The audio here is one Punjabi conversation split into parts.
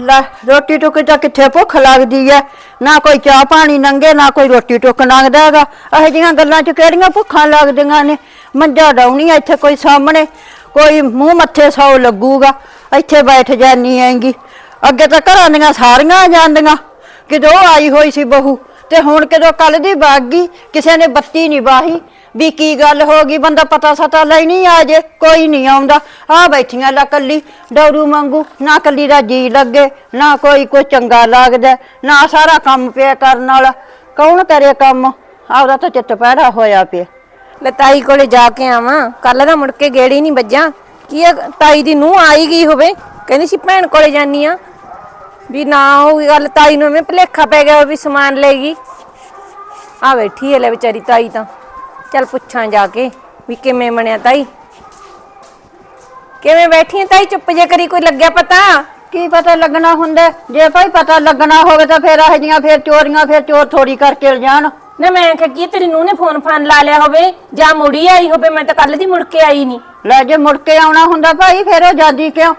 ਲੈ, ਰੋਟੀ ਟੁੱਕ ਤਾਂ ਕਿੱਥੇ ਭੁੱਖ ਲੱਗਦੀ ਐ? ਨਾ ਕੋਈ ਚਾਹ ਪਾਣੀ ਨੰਗੇ, ਨਾ ਕੋਈ ਰੋਟੀ ਟੁੱਕ ਲੰਘਦਾ ਹੈਗਾ। ਇਹੋ ਜਿਹੀਆਂ ਗੱਲਾਂ 'ਚ ਕਿਹੜੀਆਂ ਭੁੱਖਾਂ ਲੱਗਦੀਆਂ ਨੇ? ਮੰਜਾ ਡਾਉਣੀ ਐ ਇੱਥੇ ਕੋਈ ਸਾਹਮਣੇ। ਕੋਈ ਮੂੰਹ ਮੱਥੇ ਸੌ ਲੱਗੂਗਾ। ਇੱਥੇ ਬੈਠ ਜਾਨੀ ਐਂਗੀ ਅੱਗੇ ਤਾਂ ਘਰਾਂ ਦੀਆਂ ਸਾਰੀਆਂ ਆ ਜਾਂਦੀਆਂ। ਕਿਦੋਂ ਆਈ ਹੋਈ ਸੀ ਬਹੂ? ਤੇ ਹੁਣ ਕਿਦੋਂ ਕੱਲ ਦੀ ਵਗ ਕਿਸੇ ਨੇ ਬੱਤੀ ਨਹੀਂ ਬਾਹੀ। ਵੀ ਕੀ ਗੱਲ ਹੋ ਗਈ? ਬੰਦਾ ਪਤਾ ਸਤਾ ਲੈ ਨਹੀਂ ਆ ਜੇ, ਕੋਈ ਨਹੀਂ ਆਉਂਦਾ। ਆ ਬੈਠੀਆਂ ਲਾ ਕੱਲੀ, ਡੌਰੂ ਮੰਗੂ ਨਾ ਕੱਲੀ ਦਾ ਜੀ ਲੱਗੇ, ਨਾ ਕੋਈ ਕੋਈ ਚੰਗਾ ਲੱਗਦਾ, ਨਾ ਸਾਰਾ ਕੰਮ ਪਿਆ ਕਰਨ ਵਾਲਾ। ਕੌਣ ਕਰੇ ਕੰਮ? ਆਪਦਾ ਤਾਂ ਚਿੱਤ ਪੈੜਾ ਹੋਇਆ ਪਿਆ। ਲੈ ਤਾਈ ਕੋਲੇ ਜਾ ਕੇ ਆਵਾਂ। ਕੱਲ ਦਾ ਮੁੜ ਕੇ ਗੇੜੀ ਨਹੀਂ ਵੱਜਾ। ਕੀ ਇਹ ਤਾਈ ਦੀ ਨੂੰ ਆਈ ਗਈ ਹੋਵੇ? ਕਹਿੰਦੀ ਸੀ, ਭੈਣ ਕੋਲੇ ਜਾਨੀ ਆ। ਵੀ ਨਾ ਉਹ ਗੱਲ, ਤਾਈ ਨੂੰ ਐਵੇਂ ਭਲੇਖਾ ਪੈ ਗਿਆ ਵੀ ਸਮਾਨ ਲੈ ਗਈ। ਆ ਬੈਠੀ ਹੈ ਲੈ ਵਿਚਾਰੀ ਤਾਈ ਤਾਂ। ਚੱਲ ਪੁੱਛਾਂ ਜਾ ਕੇ ਵੀ ਕਿਵੇਂ ਬਣਿਆ ਤਾਈ? ਕਿਵੇਂ ਬੈਠੀ ਹੈ ਤਾਈ? ਚੁੱਪ ਜੇ ਕਰੀ ਕੋਈ ਲੱਗਿਆ ਪਤਾ? ਕੀ ਪਤਾ ਲੱਗਣਾ ਹੁੰਦਾ? ਜੇ ਭਾਈ ਪਤਾ ਲੱਗਣਾ ਹੋਵੇ ਤਾਂ ਫੇਰ ਇਹੋ ਜਿਹੀਆਂ ਫੇਰ ਚੋਰੀਆਂ ਫੇਰ ਚੋਰ ਥੋੜੀ ਕਰਕੇ ਲਿਜਾਣ ਨਾ ਮੈਂ ਕਿਹਾ ਕੀ ਤੇਰੀ ਨੂੰ ਨੇ ਫੋਨ ਫਾਨ ਲਾ ਲਿਆ ਹੋਵੇ? ਜਾਂ ਮੁੜੀ ਆਈ ਹੋਵੇ? ਮੈਂ ਤਾਂ ਕੱਲ ਦੀ ਮੁੜ ਕੇ ਆਈ ਨਹੀਂ। ਲੈ ਜੇ ਮੁੜ ਕੇ ਆਉਣਾ ਹੁੰਦਾ ਭਾਈ ਫੇਰ ਉਹ ਜਾਂਦੀ ਕਿਉਂ?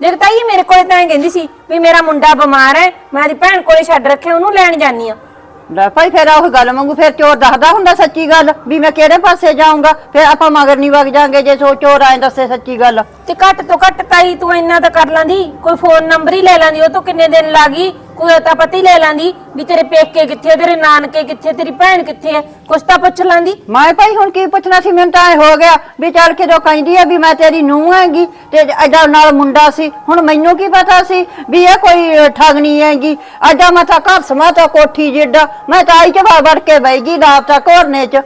ਦੇਖ ਤਾਈ ਮੇਰੇ ਕੋਲੇ ਤਾਂ ਐਂ ਕਹਿੰਦੀ ਸੀ ਵੀ ਮੇਰਾ ਮੁੰਡਾ ਬਿਮਾਰ ਹੈ ਮੈਂ ਆਦੀ ਭੈਣ ਕੋਲੇ ਛੱਡ ਰੱਖਿਆ ਉਹਨੂੰ ਲੈਣ ਜਾਨੀ ਆ। ਲੈ ਭਾਈ ਫੇਰ ਉਹ ਗੱਲ ਮੰਗੂ ਫੇਰ ਚੋਰ ਦੱਸਦਾ ਹੁੰਦਾ ਸੱਚੀ ਗੱਲ ਵੀ ਮੈਂ ਕਿਹੜੇ ਪਾਸੇ ਜਾਊਂਗਾ? ਫੇਰ ਆਪਾਂ ਮਗਰ ਨਹੀਂ ਵਗ ਜਾਾਂਗੇ ਜੇ ਸੋ ਚੋਰ ਆਏ ਦੱਸੇ ਸੱਚੀ ਗੱਲ। ਤੇ ਘੱਟ ਤੋਂ ਘੱਟ ਤਾਈ ਤੂੰ ਇੰਨਾ ਤਾਂ ਕਰ ਲਾਂਦੀ, ਕੋਈ ਫੋਨ ਨੰਬਰ ਹੀ ਲੈ ਲਾਂਦੀ, ਉਹ ਤੋਂ ਕਿੰਨੇ ਦਿਨ ਲੱਗੀ ਕੋਈ ਤਾਂ ਪਤਾ ਲੈ ਲਾਂਦੀ ਵੀ ਤੇਰੇ ਪੇਕੇ ਕਿੱਥੇ ਤੇਰੇ ਨਾਨਕੇ ਕਿੱਥੇ ਤੇਰੀ ਭੈਣ ਕਿੱਥੇ ਹੈ ਕੁਛ ਤਾਂ ਪੁੱਛ ਲਾਂਦੀ। ਮੈਂ ਭਾਈ ਹੁਣ ਕੀ ਪੁੱਛਣਾ ਸੀ? ਮੈਨੂੰ ਤਾਂ ਐ ਹੋ ਗਿਆ ਵੀ ਚੱਲ ਕੇ ਜੋ ਕਹਿੰਦੀ ਆ ਵੀ ਮੈਂ ਤੇਰੀ ਨੂੰਹ ਹੈਗੀ ਤੇ ਐਡਾ ਨਾਲ ਮੁੰਡਾ ਸੀ। ਹੁਣ ਮੈਨੂੰ ਕੀ ਪਤਾ ਸੀ ਵੀ ਇਹ ਕੋਈ ਠੱਗਣੀ ਹੈਗੀ। ਐਡਾ ਮੈਂ ਤਾਂ ਘਰ ਸਮਾ ਤਾਂ ਕੋਠੀ ਜਿੱਡਾ। ਮੈਂ ਤਾਂ ਆਈ ਚ ਵੜ ਕੇ ਬਹਿ ਗਈ ਰਾਤ ਤਾਂ ਘੋਰਨੇ ਚ।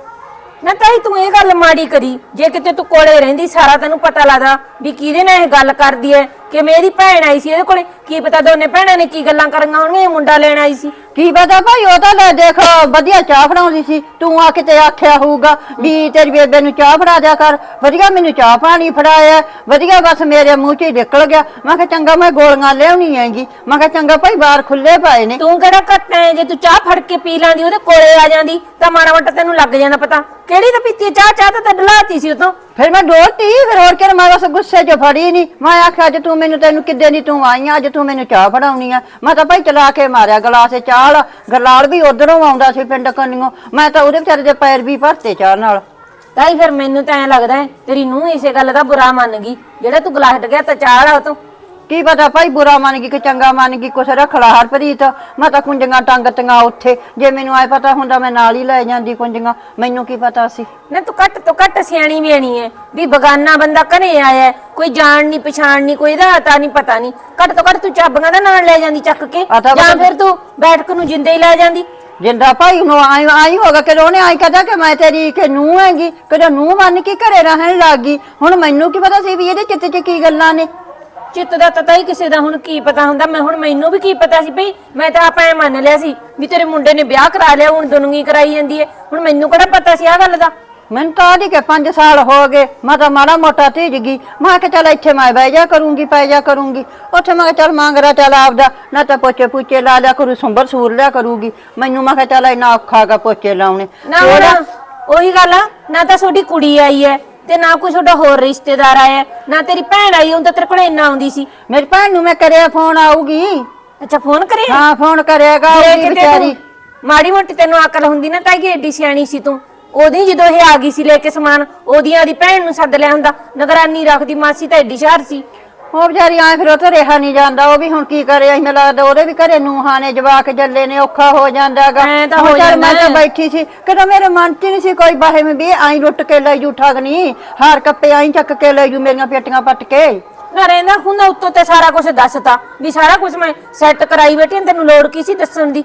ਨਾ ਤਾਈ ਤੂੰ ਇਹ ਗੱਲ ਮਾੜੀ ਕਰੀ। ਜੇ ਕਿਤੇ ਤੂੰ ਕੋਲੇ ਰਹਿੰਦੀ ਸਾਰਾ ਤੈਨੂੰ ਪਤਾ ਲੱਗਦਾ ਵੀ ਕਿਹਦੇ ਨਾਲ ਇਹ ਗੱਲ ਕਰਦੀ ਐ। ਕਿ ਮੇਰੀ ਭੈਣ ਆਈ ਸੀ ਇਹਦੇ ਕੋਲੇ? ਕੀ ਪਤਾ ਦੋਨੇ ਭੈਣਾਂ ਨੇ ਕੀ ਗੱਲਾਂ ਕਰੀਆਂ ਹੋਣਗੀਆਂ ਇਹ ਮੁੰਡਾ ਲੈਣ ਆਈ ਸੀ। ਕੀ ਪਤਾ ਭਾਈ ਉਹ ਤਾਂ ਲੈ ਦੇਖ ਵਧੀਆ ਚਾਹ ਫੜਾਉਂਦੀ ਸੀ। ਤੂੰ ਆ ਕਿਤੇ ਆਖਿਆ ਹੋਊਗਾ ਵੀ ਤੇਰੀ ਬੇਬੇ ਨੂੰ ਚਾਹ ਫੜਾ ਦਿਆ ਕਰ। ਵਧੀਆ ਮੈਨੂੰ ਚਾਹ ਪਾਣੀ ਫੜਾਇਆ। ਵਧੀਆ ਬਸ ਮੇਰੇ ਮੂੰਹ 'ਚ ਹੀ ਨਿਕਲ ਗਿਆ। ਮੈਂ ਕਿਹਾ ਚੰਗਾ ਮੈਂ ਗੋਲੀਆਂ ਲਿਆਉਣੀ ਹੈਗੀ। ਮੈਂ ਕਿਹਾ ਚੰਗਾ ਭਾਈ ਬਾਹਰ ਖੁੱਲੇ ਪਏ ਨੇ। ਤੂੰ ਕਿਹੜਾ ਘੱਟ ਐ ਜੇ ਤੂੰ ਚਾਹ ਫੜ ਕੇ ਪੀ ਲਾਂਦੀ ਉਹਦੇ ਕੋਲੇ ਆ ਜਾਂਦੀ ਤਾਂ ਮਾੜਾ ਮੋਟਾ ਤੈਨੂੰ ਲੱਗ ਜਾਂਦਾ ਪਤਾ। ਕਿਹੜੀ ਤਾਂ ਪੀਤੀ ਐ ਚਾਹ ਚਾਹ ਤਾਂ ਡਲਾਤੀ ਸੀ ਉਤੋਂ। ਫਿਰ ਮੈਂ ਡੋਲਤੀ ਫਿਰ ਹੋਰ ਕਿ ਮੈਂ ਬਸ ਗੁੱਸੇ 'ਚ ਫੜੀ ਨਹੀਂ। ਮੈਂ ਆਖਿਆ ਅੱਜ ਤੂੰ ਮੈਨੂੰ ਤੈਨੂੰ ਕਿੱਦੇ ਦੀ ਤੂੰ ਆਈ ਆ? ਅੱਜ ਤੂੰ ਮੈਨੂੰ ਚਾਹ ਫੜਾਉਣੀ ਆ। ਮੈਂ ਤਾਂ ਭਾਈ ਚਲਾ ਕੇ ਮਾਰਿਆ ਗਲਾਸ 'ਚ ਚਾਹ ਲਾ ਗਰਲਾਲ ਵੀ ਉਧਰੋਂ ਆਉਂਦਾ ਸੀ ਪਿੰਡ ਕੰਨੀਓ। ਮੈਂ ਤਾਂ ਉਹਦੇ ਵਿਚਾਰੇ ਦੇ ਪੈਰ ਵੀ ਭਰਤੇ ਚਾਹ ਨਾਲ। ਤਾਈ ਫਿਰ ਮੈਨੂੰ ਤਾਂ ਐ ਲੱਗਦਾ ਹੈ, ਤੇਰੀ ਨੂੰ ਇਸੇ ਗੱਲ ਦਾ ਬੁਰਾ ਮੰਨ ਗਈ। ਜਿਹੜਾ ਤੂੰ ਗਲਾਸ ਹਟ ਤਾਂ ਚਾਹ ਵਾਲਾ ਉਤੋਂ ਕੀ ਪਤਾ ਭਾਈ ਬੁਰਾ ਮੰਨ ਗਈ ਕਿ ਚੰਗਾ ਮੰਨ ਗਈ ਕੁਛ ਰੱਖਲਾ ਹਰਪ੍ਰੀਤ। ਮੈਂ ਤਾਂ ਕੁੰਜੀਆਂ ਟੰਗ ਤੀਆਂ ਉੱਥੇ। ਜੇ ਮੈਨੂੰ ਆਏ ਪਤਾ ਹੁੰਦਾ ਮੈਂ ਨਾਲ ਹੀ ਲੈ ਜਾਂਦੀ ਕੁੰਜੀਆਂ। ਮੈਨੂੰ ਕੀ ਪਤਾ ਸੀ? ਨਾ ਤੂੰ ਘੱਟ ਤੋਂ ਘੱਟ ਸਿਆਣੀ ਵੇਣੀ ਐ। ਵੀ ਬਗਾਨਾ ਬੰਦਾ ਘਰੇ ਆਇਆ ਹੈ, ਕੋਈ ਜਾਣ ਨਹੀਂ ਪਛਾਣ ਨਹੀਂ ਕੋਈ ਇਹਦਾ ਹਤਾ ਨਹੀਂ ਪਤਾ ਨਹੀਂ ਘੱਟ ਤੋਂ ਘੱਟ ਤੂੰ ਚਾਬੀਆਂ ਦਾ ਨਾਲ ਲੈ ਜਾਂਦੀ ਚੱਕ ਕੇ। ਆ ਤਾਂ ਜਾਂ ਪਤਾ- ਫਿਰ ਤੂੰ ਬੈਠਕ ਨੂੰ ਜਿੰਦੇ ਹੀ ਲੈ ਜਾਂਦੀ। ਜਿੰਦਾ ਭਾਈ ਨੂੰ ਆਈ ਆਈ ਹੋਗਾ ਕਿ ਉਹਨੇ ਆਈ ਕਹਦਾ ਕਿ ਮੈਂ ਤੇਰੀ ਕਿ ਨੂੰਹ ਹੈਗੀ ਕਦੇ ਨੂੰਹ ਮੰਨ ਕੇ ਘਰੇ ਰਹਿਣ ਲੱਗ ਹੁਣ ਮੈਨੂੰ ਕੀ ਪਤਾ ਸੀ ਵੀ ਇਹਦੇ ਚਿੱਤ 'ਚ ਕੀ ਗੱਲਾਂ ਨੇ? ਚਿੱਤ ਦਾ ਤਾਂ ਹੀ ਕਿਸੇ ਦਾ ਹੁਣ ਕੀ ਪਤਾ ਹੁੰਦਾ? ਮੈਂ ਹੁਣ ਮੈਨੂੰ ਵੀ ਕੀ ਪਤਾ ਸੀ ਭਈ ਮੈਂ ਤਾਂ ਆਪਾਂ ਐ ਮੰਨ ਲਿਆ ਸੀ ਵੀ ਤੇਰੇ ਮੁੰਡੇ ਨੇ ਵਿਆਹ ਕਰਾ ਲਿਆ ਹੁਣ ਦੁਨਗੀ ਕਰਾਈ ਜਾਂਦੀ ਐ ਹੁਣ ਮੈਨੂੰ ਕਿਹੜਾ ਪਤਾ ਸੀ ਆ ਗੱਲ ਦਾ? ਮੈਨੂੰ ਤਾਂ ਆਦੀ ਕਿ 5 ਸਾਲ ਹੋ ਗਏ ਮੈਂ ਤਾਂ ਮਾੜਾ ਮੋਟਾ ਤੀਜ ਗਈ। ਮੈਂ ਕਿ ਚੱਲ ਇੱਥੇ ਮੈਂ ਬਹਿ ਜਾ ਕਰੂੰਗੀ ਪੈ ਜਾ ਕਰੂੰਗੀ। ਉੱਥੇ ਮੈਂ ਕਿਹਾ ਚੱਲ ਮੰਗਰਾ ਚੱਲ ਆਪਦਾ ਨਾ ਤਾਂ ਪੋਚੇ ਪੂਚੇ ਲਾ ਲਿਆ ਕਰੂ ਸੰਭਰ ਸੂਰ ਲਿਆ ਕਰੂਗੀ। ਮੈਨੂੰ ਮੈਂ ਕਿਹਾ ਚੱਲ ਇੰਨਾ ਔਖਾ ਗਾ ਪੋਚੇ ਲਾਉਣੇ। ਨਾ ਹੁਣ ਉਹੀ ਗੱਲ ਆ ਨਾ ਤਾਂ ਤੁਹਾਡੀ ਕੁੜੀ ਆਈ ਐ ਤੇ ਨਾ ਕੋਈ ਤੁਹਾਡਾ ਹੋਰ ਰਿਸ਼ਤੇਦਾਰ ਆਇਆ ਨਾ ਤੇਰੀ ਭੈਣ ਆਈ ਹੁਣ ਤਾਂ ਤੇਰੇ ਕੋਲ ਇੰਨਾ ਆਉਂਦੀ ਸੀ। ਮੇਰੀ ਭੈਣ ਨੂੰ ਮੈਂ ਕਰਿਆ ਫੋਨ ਆਊਗੀ। ਅੱਛਾ ਫੋਨ ਕਰੇ ਹਾਂ ਫੋਨ ਕਰਿਆਗਾ ਕਿਤੇ ਵਿਚਾਰੀ। ਮਾੜੀ ਮੋਟੀ ਤੈਨੂੰ ਅਕਲ ਹੁੰਦੀ ਨਾ ਤਾਂ ਕਿ ਏਡੀ ਸਿਆਣੀ ਸੀ ਤੂੰ। ਉਹਦੀ ਜਦੋਂ ਇਹ ਆ ਗਈ ਸੀ ਲੈ ਕੇ ਸਮਾਨ ਉਹਦੀਆਂ ਦੀ ਭੈਣ ਨੂੰ ਸੱਦ ਲਿਆ ਹੁੰਦਾ। ਨਗਰਾਨੀ ਰੱਖਦੀ ਮਾਸੀ ਤਾਂ ਏਡੀ ਸ਼ਹਿਰ ਸੀ। ਉਹ ਵਿਚਾਰੀ ਆਏ ਫਿਰ ਉੱਥੇ ਰਿਹਾ ਨਹੀਂ ਜਾਂਦਾ ਉਹ ਵੀ ਹੁਣ ਕੀ ਕਰੇ ਮੈਨੂੰ ਲੱਗਦਾ ਉਹਦੇ ਵੀ ਘਰੇ ਨੂੰਹਾਂ ਨੇ ਜਵਾਕ ਜੱਲੇ ਨੇ ਔਖਾ ਹੋ ਜਾਂਦਾਗਾ। ਐਂ ਤਾਂ ਹੋ ਚੱਲ ਮੈਂ ਜਾਂਦਾ ਤਾਂ। ਬੈਠੀ ਸੀ ਕਦੋਂ ਮੇਰੇ ਮਨ 'ਚ ਨਹੀਂ ਸੀ ਕੋਈ ਬਾਹੇ ਮੈਂ ਵੀ ਆਈ ਲੁੱਟ ਕੇ ਲੈ ਜੂ ਠਗਨੀ ਹਾਰ ਕੱਪੇ ਆਈ ਚੱਕ ਕੇ ਲੈ ਜੂ ਮੇਰੀਆਂ ਪੇਟੀਆਂ ਪੱਟ ਕੇ। ਨਾ ਰਹਿੰਦਾ ਹੁੰਦਾ ਉੱਤੋਂ ਤੇ ਸਾਰਾ ਕੁਝ ਦੱਸਤਾ ਵੀ ਸਾਰਾ ਕੁਝ ਮੈਂ ਸੈੱਟ ਕਰਾਈ ਬੈਠੀ ਤੈਨੂੰ ਲੋੜ ਕੀ ਸੀ ਦੱਸਣ ਦੀ?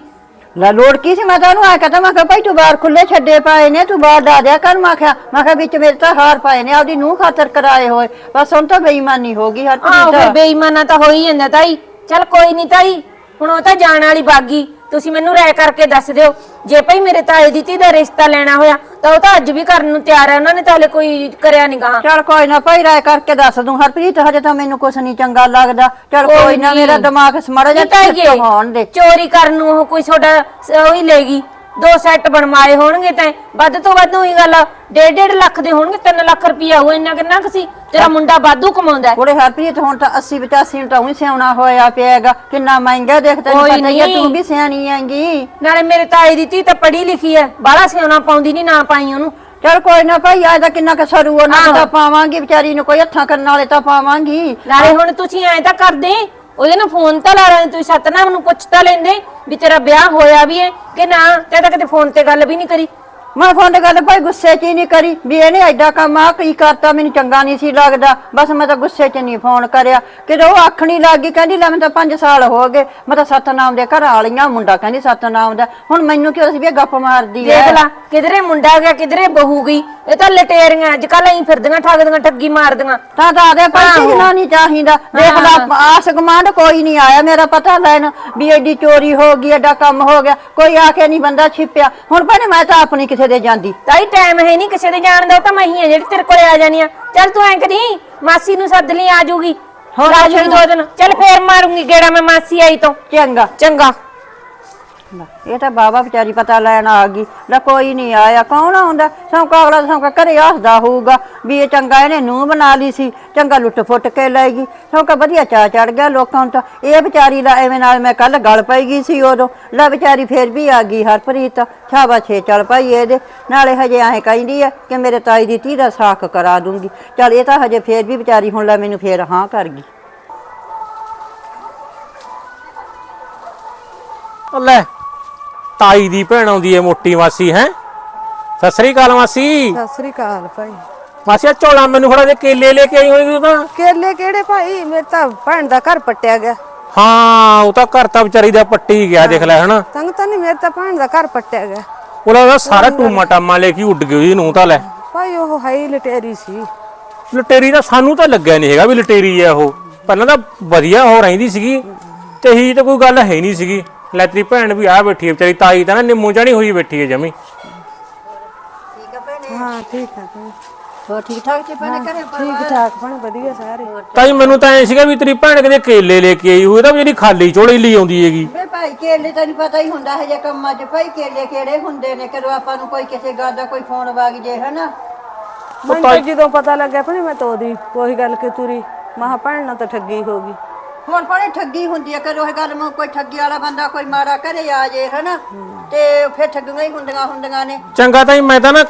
ਲੈ ਲੋੜ ਕੀ ਸੀ? ਮੈਂ ਤਾਂ ਉਹਨੂੰ ਆ ਕਹਤਾ ਮੈਂ ਕਿਹਾ ਭਾਈ ਤੂੰ ਬਾਹਰ ਖੁੱਲੇ ਛੱਡੇ ਪਾਏ ਨੇ ਤੂੰ ਬਾਹਰ ਡਾ ਦਿਆ ਕਰ। ਮੈਂ ਕਿਹਾ ਮੈਂ ਕਿਹਾ ਵਿੱਚ ਮੇਰੇ ਤਾਂ ਹਾਰ ਪਾਏ ਨੇ ਆਪਦੀ ਨੂੰਹ ਖਾਤਰ ਕਰਾਏ ਹੋਏ। ਬਸ ਹੁਣ ਤਾਂ ਬੇਈਮਾਨੀ ਹੋ ਗਈ ਆਹੋ ਹਰਪ੍ਰੀਤ ਫਿਰ ਬੇਈਮਾਨਾ ਤਾਂ ਹੋ ਹੀ ਜਾਂਦਾ ਤਾਈ। ਚੱਲ ਕੋਈ ਨਹੀਂ ਤਾਈ ਹੁਣ ਉਹ ਤਾਂ ਜਾਣ ਵਾਲੀ ਬਾਗੀ। ਤੁਸੀਂ ਮੈਨੂੰ ਰਾਇ ਕਰਕੇ ਦੱਸ ਦਿਓ। ਜੇ ਭਾਈ ਮੇਰੇ ਤਾਏ ਦੀ ਧੀ ਦਾ ਰਿਸ਼ਤਾ ਲੈਣਾ ਹੋਇਆ ਤਾਂ ਉਹ ਤਾਂ ਅੱਜ ਵੀ ਕਰਨ ਨੂੰ ਤਿਆਰ ਹੈ ਉਹਨਾਂ ਨੇ ਤਾਂ ਹਲੇ ਕੋਈ ਕਰਿਆ ਨਹੀਂ ਗਾ। ਚਲ ਕੋਈ ਨਾ ਭਾਈ ਰਾਏ ਕਰਕੇ ਦੱਸ ਦੂੰ। ਹਰਪ੍ਰੀਤ ਹਜੇ ਤਾਂ ਮੈਨੂੰ ਕੁਛ ਨਹੀਂ ਚੰਗਾ ਲੱਗਦਾ। ਚਲ ਕੋਈ ਕੋਈ ਨਾ ਨੀ। ਮੇਰਾ ਦਿਮਾਗ ਸਮੜ ਜਾ ਹੋਣ ਦੇ। ਚੋਰੀ ਕਰਨ ਨੂੰ ਉਹ ਕੋਈ ਤੁਹਾਡਾ ਸ- ਉਹ ਹੀ ਲੈਗੀ ਦੋ ਸੈੱਟ ਬਣਵਾਏ ਹੋਣਗੇ ਤੈਂ। ਵੱਧ ਤੋਂ ਵੱਧ ਉਹੀ ਗੱਲ 1.5 ਲੱਖ ਦੇ ਹੋਣਗੇ 3 ਲੱਖ ਰੁਪਇਆ ਉਹ ਇੰਨਾ ਕਿੰਨਾ ਕੁ ਸੀ ਤੇਰਾ ਮੁੰਡਾ ਵਾਧੂ ਕਮਾਉਂਦਾ ਹੈ। ਕੁੜੇ ਹਰਪ੍ਰੀਤ ਹੁਣ ਤਾਂ 80 85 ਤਾਂ ਉਹੀ ਸਿਆਉਣਾ ਹੋਇਆ ਪਿਆਗਾ ਕਿੰਨਾ ਮਹਿੰਗਾ ਦੇਖ ਤੈਨੂੰ ਕੋਈ ਪਤਾ ਹੀ ਆ ਨਹੀਂ। ਤੂੰ ਵੀ ਸਿਆਣੀ ਆਂਗੀ ਨਾਲੇ ਮੇਰੇ ਤਾਏ ਦੀ ਧੀ ਤਾਂ ਪੜ੍ਹੀ ਲਿਖੀ ਹੈ ਬਾਹਲਾ ਸਿਆਣਾ ਪਾਉਂਦੀ ਨਹੀਂ ਨਾ ਪਾਈ ਉਹਨੂੰ। ਚਲ ਕੋਈ ਨਾ ਭਾਈ ਅੱਜ ਤਾਂ ਕਿੰਨਾ ਕੁ ਸਰੂ ਉਹਨਾਂ ਨੂੰ ਤਾਂ ਪਾਵਾਂਗੀ ਵਿਚਾਰੀ ਨੂੰ ਕੋਈ ਹੱਥਾਂ ਕਰਨ ਵਾਲੇ ਤਾਂ ਪਾਵਾਂਗੀ। ਨਾਲੇ ਹੁਣ ਤੁਸੀਂ ਐਂ ਤਾਂ ਕਰਦੇ ਉਹਦੇ ਨਾਲ ਫੋਨ ਤਾਂ ਲਾ ਰਹੇ ਤੁਸੀਂ ਸਤਨਾਮ ਨੂੰ ਪੁੱਛ ਤਾਂ ਲੈਂਦੇ ਵੀ ਤੇਰਾ ਵਿਆਹ ਹੋਇਆ ਵੀ ਹੈ ਕਿ ਨਾ, ਤੇ ਤਾਂ ਕਦੇ ਫੋਨ ਤੇ ਗੱਲ ਵੀ ਨਹੀਂ ਕਰੀ। ਮੈਂ ਫੋਨ ਤੇ ਗੱਲ ਭਾਈ ਗੁੱਸੇ 'ਚ ਹੀ ਨਹੀਂ ਕਰੀ ਵੀ ਇਹਨੇ ਐਡਾ ਕੰਮ ਆ ਕੀ ਕਰਤਾ ਮੈਨੂੰ ਚੰਗਾ ਨਹੀਂ ਸੀ ਲੱਗਦਾ। ਬਸ ਮੈਂ ਤਾਂ ਗੁੱਸੇ 'ਚ ਨਹੀਂ ਫੋਨ ਕਰਿਆ। ਕਿਦੋਂ ਉਹ ਆਖਣੀ ਲੱਗ ਗਈ ਕਹਿੰਦੀ ਲੈ ਮੈਂ ਤਾਂ 5 ਸਾਲ ਹੋ ਗਏ ਮੈਂ ਤਾਂ ਸਤਨਾਮ ਦੇ ਘਰ ਵਾਲੀਆਂ ਮੁੰਡਾ ਕਹਿੰਦੀ ਸਤਨਾਮ ਦਾ। ਹੁਣ ਮੈਨੂੰ ਕਿਉਂ ਸੀ ਵੀ ਇਹ ਗੱਪ ਮਾਰਦੀ ਐ? ਦੇਖ ਲਾ ਕਿਧਰੇ ਮੁੰਡਾ ਗਿਆ ਕਿਧਰੇ ਬਹੂ ਗਈ ਇਹ ਤਾਂ ਲਟੇਰੀਆਂ ਅੱਜ ਕੱਲ ਐਂ ਫਿਰਦੀਆਂ ਠੱਗਦੀਆਂ ਠੱਗੀ ਮਾਰਦੀਆਂ। ਤਾਂ ਤਾਂ ਆਦੇ ਭਾਈ ਕਿਹਨਾਂ ਨਹੀਂ ਚਾਹੀਦਾ। ਦੇਖ ਲਾ ਆਸ ਗਮਾਂਡ ਕੋਈ ਨਹੀਂ ਆਇਆ ਮੇਰਾ ਪਤਾ ਲੈਣ ਵੀ ਐਡੀ ਚੋਰੀ ਹੋ ਗਈ ਐਡਾ ਕੰਮ ਹੋ ਗਿਆ ਕੋਈ ਆ ਕੇ ਨਹੀਂ ਬੰਦਾ ਛਿਪਿਆ। ਹੁਣ ਭੈਣੇ ਮੈਂ ਤਾਂ ਆਪਣੀ ਕਿਸੇ ਦੇ ਜਾਂਦੀ। ਤਾਈ ਟਾਈਮ ਹੈ ਨਹੀਂ ਕਿਸੇ ਦੇ ਜਾਣ ਦਾ ਉਹ ਤਾਂ ਮੈਂ ਹੀ ਆ ਜਿਹੜੀ ਤੇਰੇ ਕੋਲੇ ਆ ਜਾਣੀ ਆ। ਚੱਲ ਤੂੰ ਐਂ ਕਰੀ ਮਾਸੀ ਨੂੰ ਸੱਦ ਲਈ ਆ ਜੂਗੀ। ਹੋਰ ਆ ਜੂਗੀ। ਦੋ ਦਿਨ। ਚੱਲ ਫੇਰ ਮਾਰੂੰਗੀ ਗੇੜਾ ਮੈਂ ਮਾਸੀ ਆਈ ਤੋਂ। ਚੰਗਾ। ਚੰਗਾ। ਲੈ, ਇਹ ਤਾਂ ਬਾਬਾ ਵਿਚਾਰੀ ਪਤਾ ਲੈਣ ਆ ਗਈ। ਲੈ ਕੋਈ ਨਹੀਂ ਆਇਆ ਕੌਣ ਆਉਂਦਾ ਸੌਂਕਾ ਅਗਲਾ ਸੌਂਕਾ ਘਰੇ ਹੱਸਦਾ ਹੋਊਗਾ ਵੀ ਇਹ ਚੰਗਾ ਇਹਨੇ ਨੂੰ ਬਣਾ ਲਈ ਸੀ ਚੰਗਾ ਲੁੱਟ ਫੁੱਟ ਕੇ ਲੈ ਗਈ। ਸੌਂਕਾ ਵਧੀਆ ਚਾ ਚੜ ਗਿਆ ਲੋਕਾਂ ਨੂੰ ਤਾਂ। ਇਹ ਵਿਚਾਰੀ ਦਾ ਐਵੇਂ ਨਾਲ ਮੈਂ ਕੱਲ ਗਲ ਪਈ ਗਈ ਸੀ ਉਦੋਂ। ਲੈ ਵਿਚਾਰੀ ਫੇਰ ਵੀ ਆ ਗਈ ਹਰਪ੍ਰੀਤ ਛਾਵਾ ਛੇ ਚੱਲ ਪਾਈ ਇਹਦੇ। ਨਾਲੇ ਹਜੇ ਐਂ ਕਹਿੰਦੀ ਆ ਕਿ ਮੇਰੇ ਤਾਈ ਦੀ ਧੀ ਦਾ ਸਾਖ ਕਰਾ ਦੂੰਗੀ। ਚੱਲ ਇਹ ਤਾਂ ਹਜੇ ਫੇਰ ਵੀ ਵਿਚਾਰੀ ਹੁਣ ਲੈ ਮੈਨੂੰ ਫੇਰ ਹਾਂ ਕਰ ਗਈ। ਉਹ ਲੈ ਤਾਈ ਦੀ ਭੈਣ ਆਉਂਦੀ ਏ ਮੋਟੀ ਮਾਸੀ ਹੈ? ਸਤਿ ਸ੍ਰੀ ਅਕਾਲ ਮਾਸੀ। ਸਤਿ ਸ੍ਰੀ ਅਕਾਲ ਭਾਈ। ਮਾਸੀ ਆ ਝੋਲਾ ਮੈਨੂੰ ਥੋੜਾ ਜਿਹਾ ਕੇਲੇ ਲੈ ਕੇ ਆਈ ਹੋਈ ਤੂੰ ਤਾਂ। ਕੇਲੇ ਕਿਹੜੇ ਭਾਈ? ਮੇਰੇ ਤਾਂ ਭੈਣ ਦਾ ਘਰ ਪੱਟਿਆ ਗਿਆ। ਹਾਂ ਉਹ ਤਾਂ ਘਰ ਤਾਂ ਵਿਚਾਰੀ ਦਾ ਪੱਟੀ ਗਿਆ ਦੇਖ ਲੈ ਹਨਾ। ਤੰਗ ਤਾਂ ਨਹੀਂ ਮੇਰੇ ਤਾਂ ਭੈਣ ਦਾ ਘਰ ਪੱਟਿਆ ਗਿਆ। ਉਹਦਾ ਉਹਦਾ ਸਾਰਾ ਟੂਮਾ ਟਾਮਾ ਲੈ ਕੇ ਉੱਡ ਗਈ ਨੂੰ ਤਾਂ ਲੈ। ਭਾਈ ਉਹ ਹੈ ਹੀ ਲਟੇਰੀ ਸੀ। ਲਟੇਰੀ ਦਾ ਸਾਨੂੰ ਤਾਂ ਲੱਗਿਆ ਨਹੀਂ ਹੈਗਾ ਵੀ ਲਟੇਰੀ ਹੈ ਉਹ। ਪਹਿਲਾਂ ਤਾਂ ਵਧੀਆ ਹੋ ਰਹਿੰਦੀ ਸੀਗੀ ਤੇ ਹੀ ਤਾਂ ਕੋਈ ਗੱਲ ਹੈ ਨਹੀਂ ਸੀਗੀ। ਲੈ ਤੇਰੀ ਭੈਣ ਵੀ ਆ ਬੈਠੀ ਹੈ ਵਿਚਾਰੀ ਤਾਈ ਤਾਂ ਨਾ ਨਿੰਮੂ ਚਾਣੀ ਹੋਈ ਬੈਠੀ ਹੈ ਜਮੀ। ਹਾਂ ਠੀਕ ਹੈ ਭਾਈ ਹੋਰ ਠੀਕ ਠਾਕ ਤੇ ਭੈਣੇ ਘਰੇ ਠੀਕ ਠਾਕ ਭੈਣ ਵਧੀਆ ਸਾਰੇ। ਤਾਈ ਮੈਨੂੰ ਤਾਂ ਐ ਸੀਗਾ ਵੀ ਤੇਰੀ ਭੈਣ ਕਿਤੇ ਕੇਲੇ ਲੈ ਕੇ ਆਈ ਹੋਈ ਤਾਂ ਵੀ ਜਿਹੜੀ ਖਾਲੀ ਝੋਲੀ ਲਈ ਆਉਂਦੀ ਹੈਗੀ। ਵੇ ਭਾਈ ਕੇਲੇ ਤੈਨੂੰ ਪਤਾ ਹੀ ਹੁੰਦਾ ਹੈ ਜੇ ਕੰਮਾਂ 'ਚ। ਭਾਈ ਕੇਲੇ ਕਿਹੜੇ ਹੁੰਦੇ ਨੇ? ਕਦੋਂ ਆਪਾਂ ਨੂੰ ਕੋਈ ਕਿਸੇ ਗੱਲ ਦਾ ਕੋਈ ਫੋਨ ਵਗ ਜੇ ਹਨਾ? ਮੈਨੂੰ ਤਾਂ ਜਦੋਂ ਪਤਾ ਲੱਗਿਆ ਭੈਣ ਮੈਂ ਤਾਂ ਉਹਦੀ ਉਹੀ ਗੱਲ ਕਿ ਤੁਰੀ। ਮਹਾ ਭੈਣ ਨਾਲ ਤਾਂ ਠੱਗੀ ਹੋ ਗਈ। ਹੁਣ ਭਾਵੇਂ ਠੱਗੀ ਹੁੰਦੀ ਹੈ ਕਦੋਂ ਇਹ ਗੱਲ ਮੈਂ ਕੋਈ ਠੱਗੀ ਵਾਲਾ ਬੰਦਾ ਕੋਈ ਮਾੜਾ ਘਰੇ ਆ ਜੇ ਹਨਾ? ਤੇ ਫਿਰ ਠੱਗੀਆਂ ਹੀ ਹੁੰਦੀਆਂ ਹੁੰਦੀਆਂ ਨੇ। ਚੰਗਾ ਤਾਂ ਜੀ, ਮੈਂ ਤਾਂ ਨਾ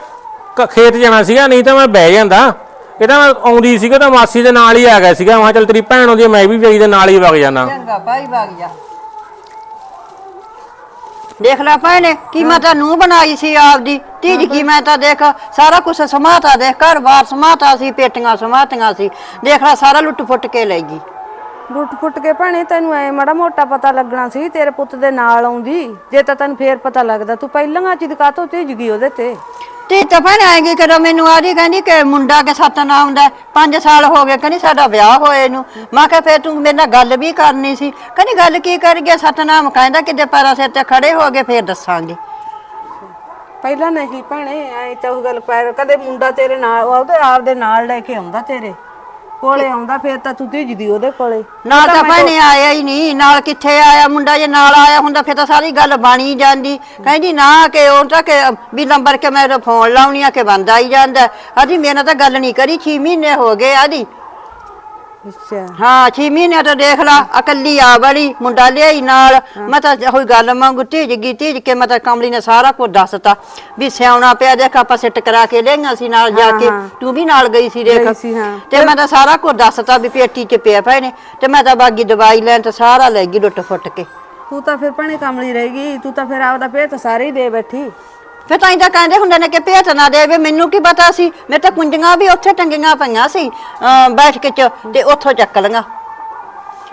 ਕ- ਖੇਤ ਜਾਣਾ ਸੀਗਾ ਨਹੀਂ ਤਾਂ ਮੈਂ ਬਹਿ ਜਾਂਦਾ। ਇਹ ਤਾਂ ਮੈਂ ਆਉਂਦੀ ਸੀਗਾ ਤਾਂ ਮਾਸੀ ਦੇ ਨਾਲ ਹੀ ਆ ਗਿਆ ਸੀਗਾ। ਮੈਂ ਕਿਹਾ ਚੱਲ ਤੇਰੀ ਭੈਣ ਆਉਂਦੀ ਹੈ, ਮੈਂ ਵੀ ਵਿਚਾਰੀ ਦੇ ਨਾਲ ਹੀ ਵਗ ਜਾਣਾ। ਚੰਗਾ ਭਾਈ ਵਗ ਜਾ। ਦੇਖ ਲੈ ਭੈਣੇ ਕੀ ਮੈਂ ਤਾਂ ਨੂੰ ਬਣਾਈ ਸੀ ਆਪਦੀ। ਧੀਜ ਕੀ ਮੈਂ ਤਾਂ ਦੇਖ ਸਾਰਾ ਕੁਝ ਸਮਾਤਾ ਦੇਖ ਘਰ-ਬਾਰ ਸਮਾਤਾ ਸੀ ਪੇਟੀਆਂ ਸਮਾਤੀਆਂ ਸੀ। ਦੇਖ ਲੈ ਸਾਰਾ ਲੁੱਟ ਫੁੱਟ ਕੇ ਲੈ ਗਈ। ਲੁੱਟ ਫੁੱਟ ਕੇ ਭੈਣੇ ਤੈਨੂੰ ਐ ਮਾੜਾ ਮੋਟਾ ਪਤਾ ਲੱਗਣਾ ਸੀ ਤੇਰੇ ਪੁੱਤ ਦੇ ਨਾਲ ਆਉਂਦੀ। ਜੇ ਤਾਂ ਤੈਨੂੰ ਫੇਰ ਪਤਾ ਲੱਗਦਾ ਤੂੰ ਪਹਿਲਾਂ ਚ ਦਿਕਾ ਤੋਂ ਤੇਜ ਗਈ ਉਹਦੇ ਤੇ। ਤੇ ਤਾਂ ਭੈਣ ਆਏਗੀ ਕਦੋਂ ਮੈਨੂੰ ਆਦੀ ਕਹਿੰਦੀ ਕਿ ਮੁੰਡਾ ਕੇ ਸਤਨਾਮ ਦਾ 5 ਸਾਲ ਹੋ ਗਏ ਕਹਿੰਦੀ ਸਾਡਾ ਵਿਆਹ ਹੋਏ ਨੂੰ ਮੈਂ ਕਿਹਾ ਫੇਰ ਤੂੰ ਮੇਰੇ ਨਾਲ ਗੱਲ ਵੀ ਕਰਨੀ ਸੀ। ਕਹਿੰਦੀ ਗੱਲ ਕੀ ਕਰ ਗਿਆ ਸਤਨਾਮ ਕਹਿੰਦਾ ਕਿਤੇ ਪੈਰਾਂ ਸਿਰ ਤੇ ਖੜੇ ਹੋ ਗਏ ਫੇਰ ਦੱਸਾਂਗੇ। ਪਹਿਲਾਂ ਨਹੀਂ ਭੈਣੇ ਐ ਤਾਂ ਉਹ ਗੱਲ ਪੈਰ ਕਦੇ ਮੁੰਡਾ ਤੇਰੇ ਨਾਲ ਉਹਦੇ ਆਪ ਦੇ ਨਾਲ ਲੈ ਕੇ ਆਉਂਦਾ ਤੇਰੇ। ਕੋਲੇ ਆਉਂਦਾ ਫੇਰ ਤਾਂ ਤੂੰ ਭੇਜਦੀ ਉਹਦੇ ਕੋਲੇ। ਨਾਲ ਤਾਂ ਭੈਣੇ ਆਇਆ ਹੀ ਨਹੀਂ ਨਾਲ ਕਿੱਥੇ ਆਇਆ ਮੁੰਡਾ? ਜੇ ਨਾਲ ਆਇਆ ਹੁੰਦਾ ਫਿਰ ਤਾਂ ਸਾਰੀ ਗੱਲ ਬਣੀ ਜਾਂਦੀ। ਕਹਿੰਦੀ ਨਾ ਕਿ ਉਹ ਤਾਂ ਕਿ ਵੀ ਨੰਬਰ ਕੇ ਮੈਂ ਫੋਨ ਲਾਉਣੀ ਆ ਕਿ ਬੰਦਾ ਹੀ ਜਾਂਦਾ। ਆਦੀ ਮੇਰੇ ਨਾਲ ਤਾਂ ਗੱਲ ਨਹੀਂ ਕਰੀ 6 ਮਹੀਨੇ ਹੋ ਗਏ ਆਦੀ। ਅੱਛਾ। ਹਾਂ 6 ਮਹੀਨੇ ਤੋਂ ਦੇਖ ਲਾ ਇਕੱਲੀ ਆ ਬੜੀ ਮੁੰਡਾ ਲਿਆਈ ਨਾਲ। ਮੈਂ ਤਾਂ ਹੋਈ ਗੱਲ ਮੰਗੂ ਤੇਜ ਗਈ ਤੇਜ ਕੇ ਮੈਂ ਤਾਂ ਕਮਲੀ ਨੇ ਸਾਰਾ ਕੁਝ ਦੱਸਤਾ ਵੀ ਸਿਆਉਣਾ ਪਿਆ ਦੇਖ ਆਪਾਂ ਸਿੱਟ ਕਰਾ ਕੇ ਲਿਆਈਆਂ ਸੀ ਨਾਲ ਜਾ ਕੇ। ਤੂੰ ਵੀ ਨਾਲ ਗਈ ਸੀ ਦੇਖ। ਗਈ ਸੀ, ਹਾਂ। ਤੇ ਮੈਂ ਤਾਂ ਸਾਰਾ ਕੁਝ ਦੱਸਤਾ ਵੀ ਪੇਟੀ 'ਚ ਪਿਆ ਪਏ ਨੇ ਤੇ ਮੈਂ ਤਾਂ ਬਾਗੀ ਦਵਾਈ ਲੈਣ ਤੇ ਸਾਰਾ ਲੈ ਗਈ ਲੁੱਟ ਫੁੱਟ ਕੇ। ਤੂੰ ਤਾਂ ਫਿਰ ਭੈਣੇ ਕਮਲੀ ਰਹੇਗੀ ਤੂੰ ਤਾਂ ਫਿਰ ਆਪਦਾ ਭੇਤ ਸਾਰੇ ਹੀ ਦੇ ਬੈਠੀ। ਫਿਰ ਤਾਂ ਇੰਦਾ ਕਹਿੰਦੇ ਹੁੰਦੇ ਨੇ ਕਿ ਭੇਤ ਨਾ ਦੇਵੇ ਮੈਨੂੰ ਕੀ ਪਤਾ ਸੀ? ਮੇਰੇ ਤਾਂ ਕੁੰਡੀਆਂ ਵੀ ਉੱਥੇ ਟੰਗੀਆਂ ਪਈਆਂ ਸੀ ਅਮ ਬੈਠ ਕੇ ਚ ਤੇ ਉੱਥੋਂ ਚੱਕ ਲਈਆਂ।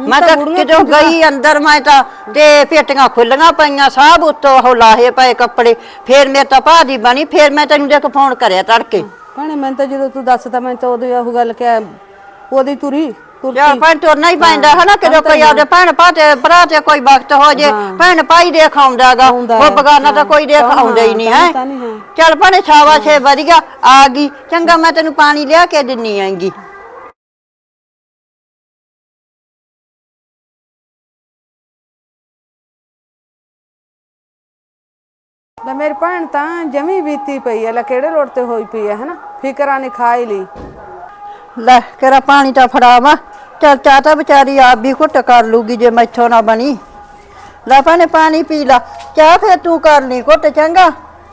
ਮੈਂ ਤਾਂ ਕਿਦੋਂ ਗਈ ਅੰਦਰ ਮੈਂ ਤਾਂ ਤੇ ਪੇਟੀਆਂ ਖੁੱਲੀਆਂ ਪਈਆਂ ਸਭ ਉੱਤੋਂ ਉਹ ਲਾਹੇ ਪਏ ਕੱਪੜੇ। ਫੇਰ ਮੇਰੇ ਤਾਂ ਭਾਦੀ ਬਣੀ ਫੇਰ ਮੈਂ ਤੈਨੂੰ ਦੇਖ ਫੋਨ ਕਰਿਆ ਤੜਕੇ। ਭੈਣੇ ਮੈਂ ਤਾਂ ਜਦੋਂ ਤੂੰ ਦੱਸਦਾ ਮੈਂ ਤਾਂ ਉਹਦੀ ਉਹ ਗੱਲ ਕਿ ਉਹਦੀ ਤੁਰੀ। ਤੁਰਤੀ ਯਾਰ ਭੈਣ ਤੁਰਨਾ ਹੀ ਪੈਂਦਾ ਹਨਾ ਕਿਦੋਂ ਕੋਈ ਆਪਦੇ ਭੈਣ ਭਾ ਤੇ ਭਰਾ ਤੇ ਕੋਈ ਵਕਤ ਹੋ ਜੇ ਭੈਣ ਭਾਈ ਦੇਖ ਆਉਂਦਾਗਾ ਆਉਂਦਾ ਉਹ ਹੈ, ਬਗਾਨਾ ਤਾਂ ਕੋਈ ਦੇਖ ਹਾਂ, ਆਉਂਦਾ ਹੀ ਨਹੀਂ ਹੈ। ਤਾਂ ਨਹੀਂ, ਹਾਂ। ਚੱਲ ਭੈਣੇ ਛਾਵਾ ਛੇ ਵਧੀਆ ਆ ਗਈ। ਚੰਗਾ ਮੈਂ ਤੈਨੂੰ ਪਾਣੀ ਲਿਆ ਕੇ ਦਿੰਨੀ ਆਂਗੀ। ਲੈ ਮੇਰੀ ਭੈਣ ਤਾਂ ਜਮੀ ਬੀਤੀ ਪਈ ਐ ਲੈ ਕਿਹੜੇ ਲੋੜ ਤੇ ਹੋਈ ਪਈ ਐ ਹਨਾ? ਫਿਕਰਾਂ ਨੇ ਖਾ ਹੀ ਲਈ। ਲੈ ਕਿਹੜਾ ਪਾਣੀ ਤਾਂ ਫੜਾਵਾ ਚੱਲ ਚਾਹ ਤਾਂ ਵਿਚਾਰੀ ਆਪ ਵੀ ਘੁੱਟ ਕਰ ਲੂਗੀ ਜੇ ਮੈਥੋਂ ਨਾ ਬਣੀ। ਲੈ ਭਾਣੇ ਪਾਣੀ ਪੀ ਲਾ ਚਾਹ ਫੇਰ ਤੂੰ ਕਰ ਲਈ ਘੁੱਟ ਚੰਗਾ?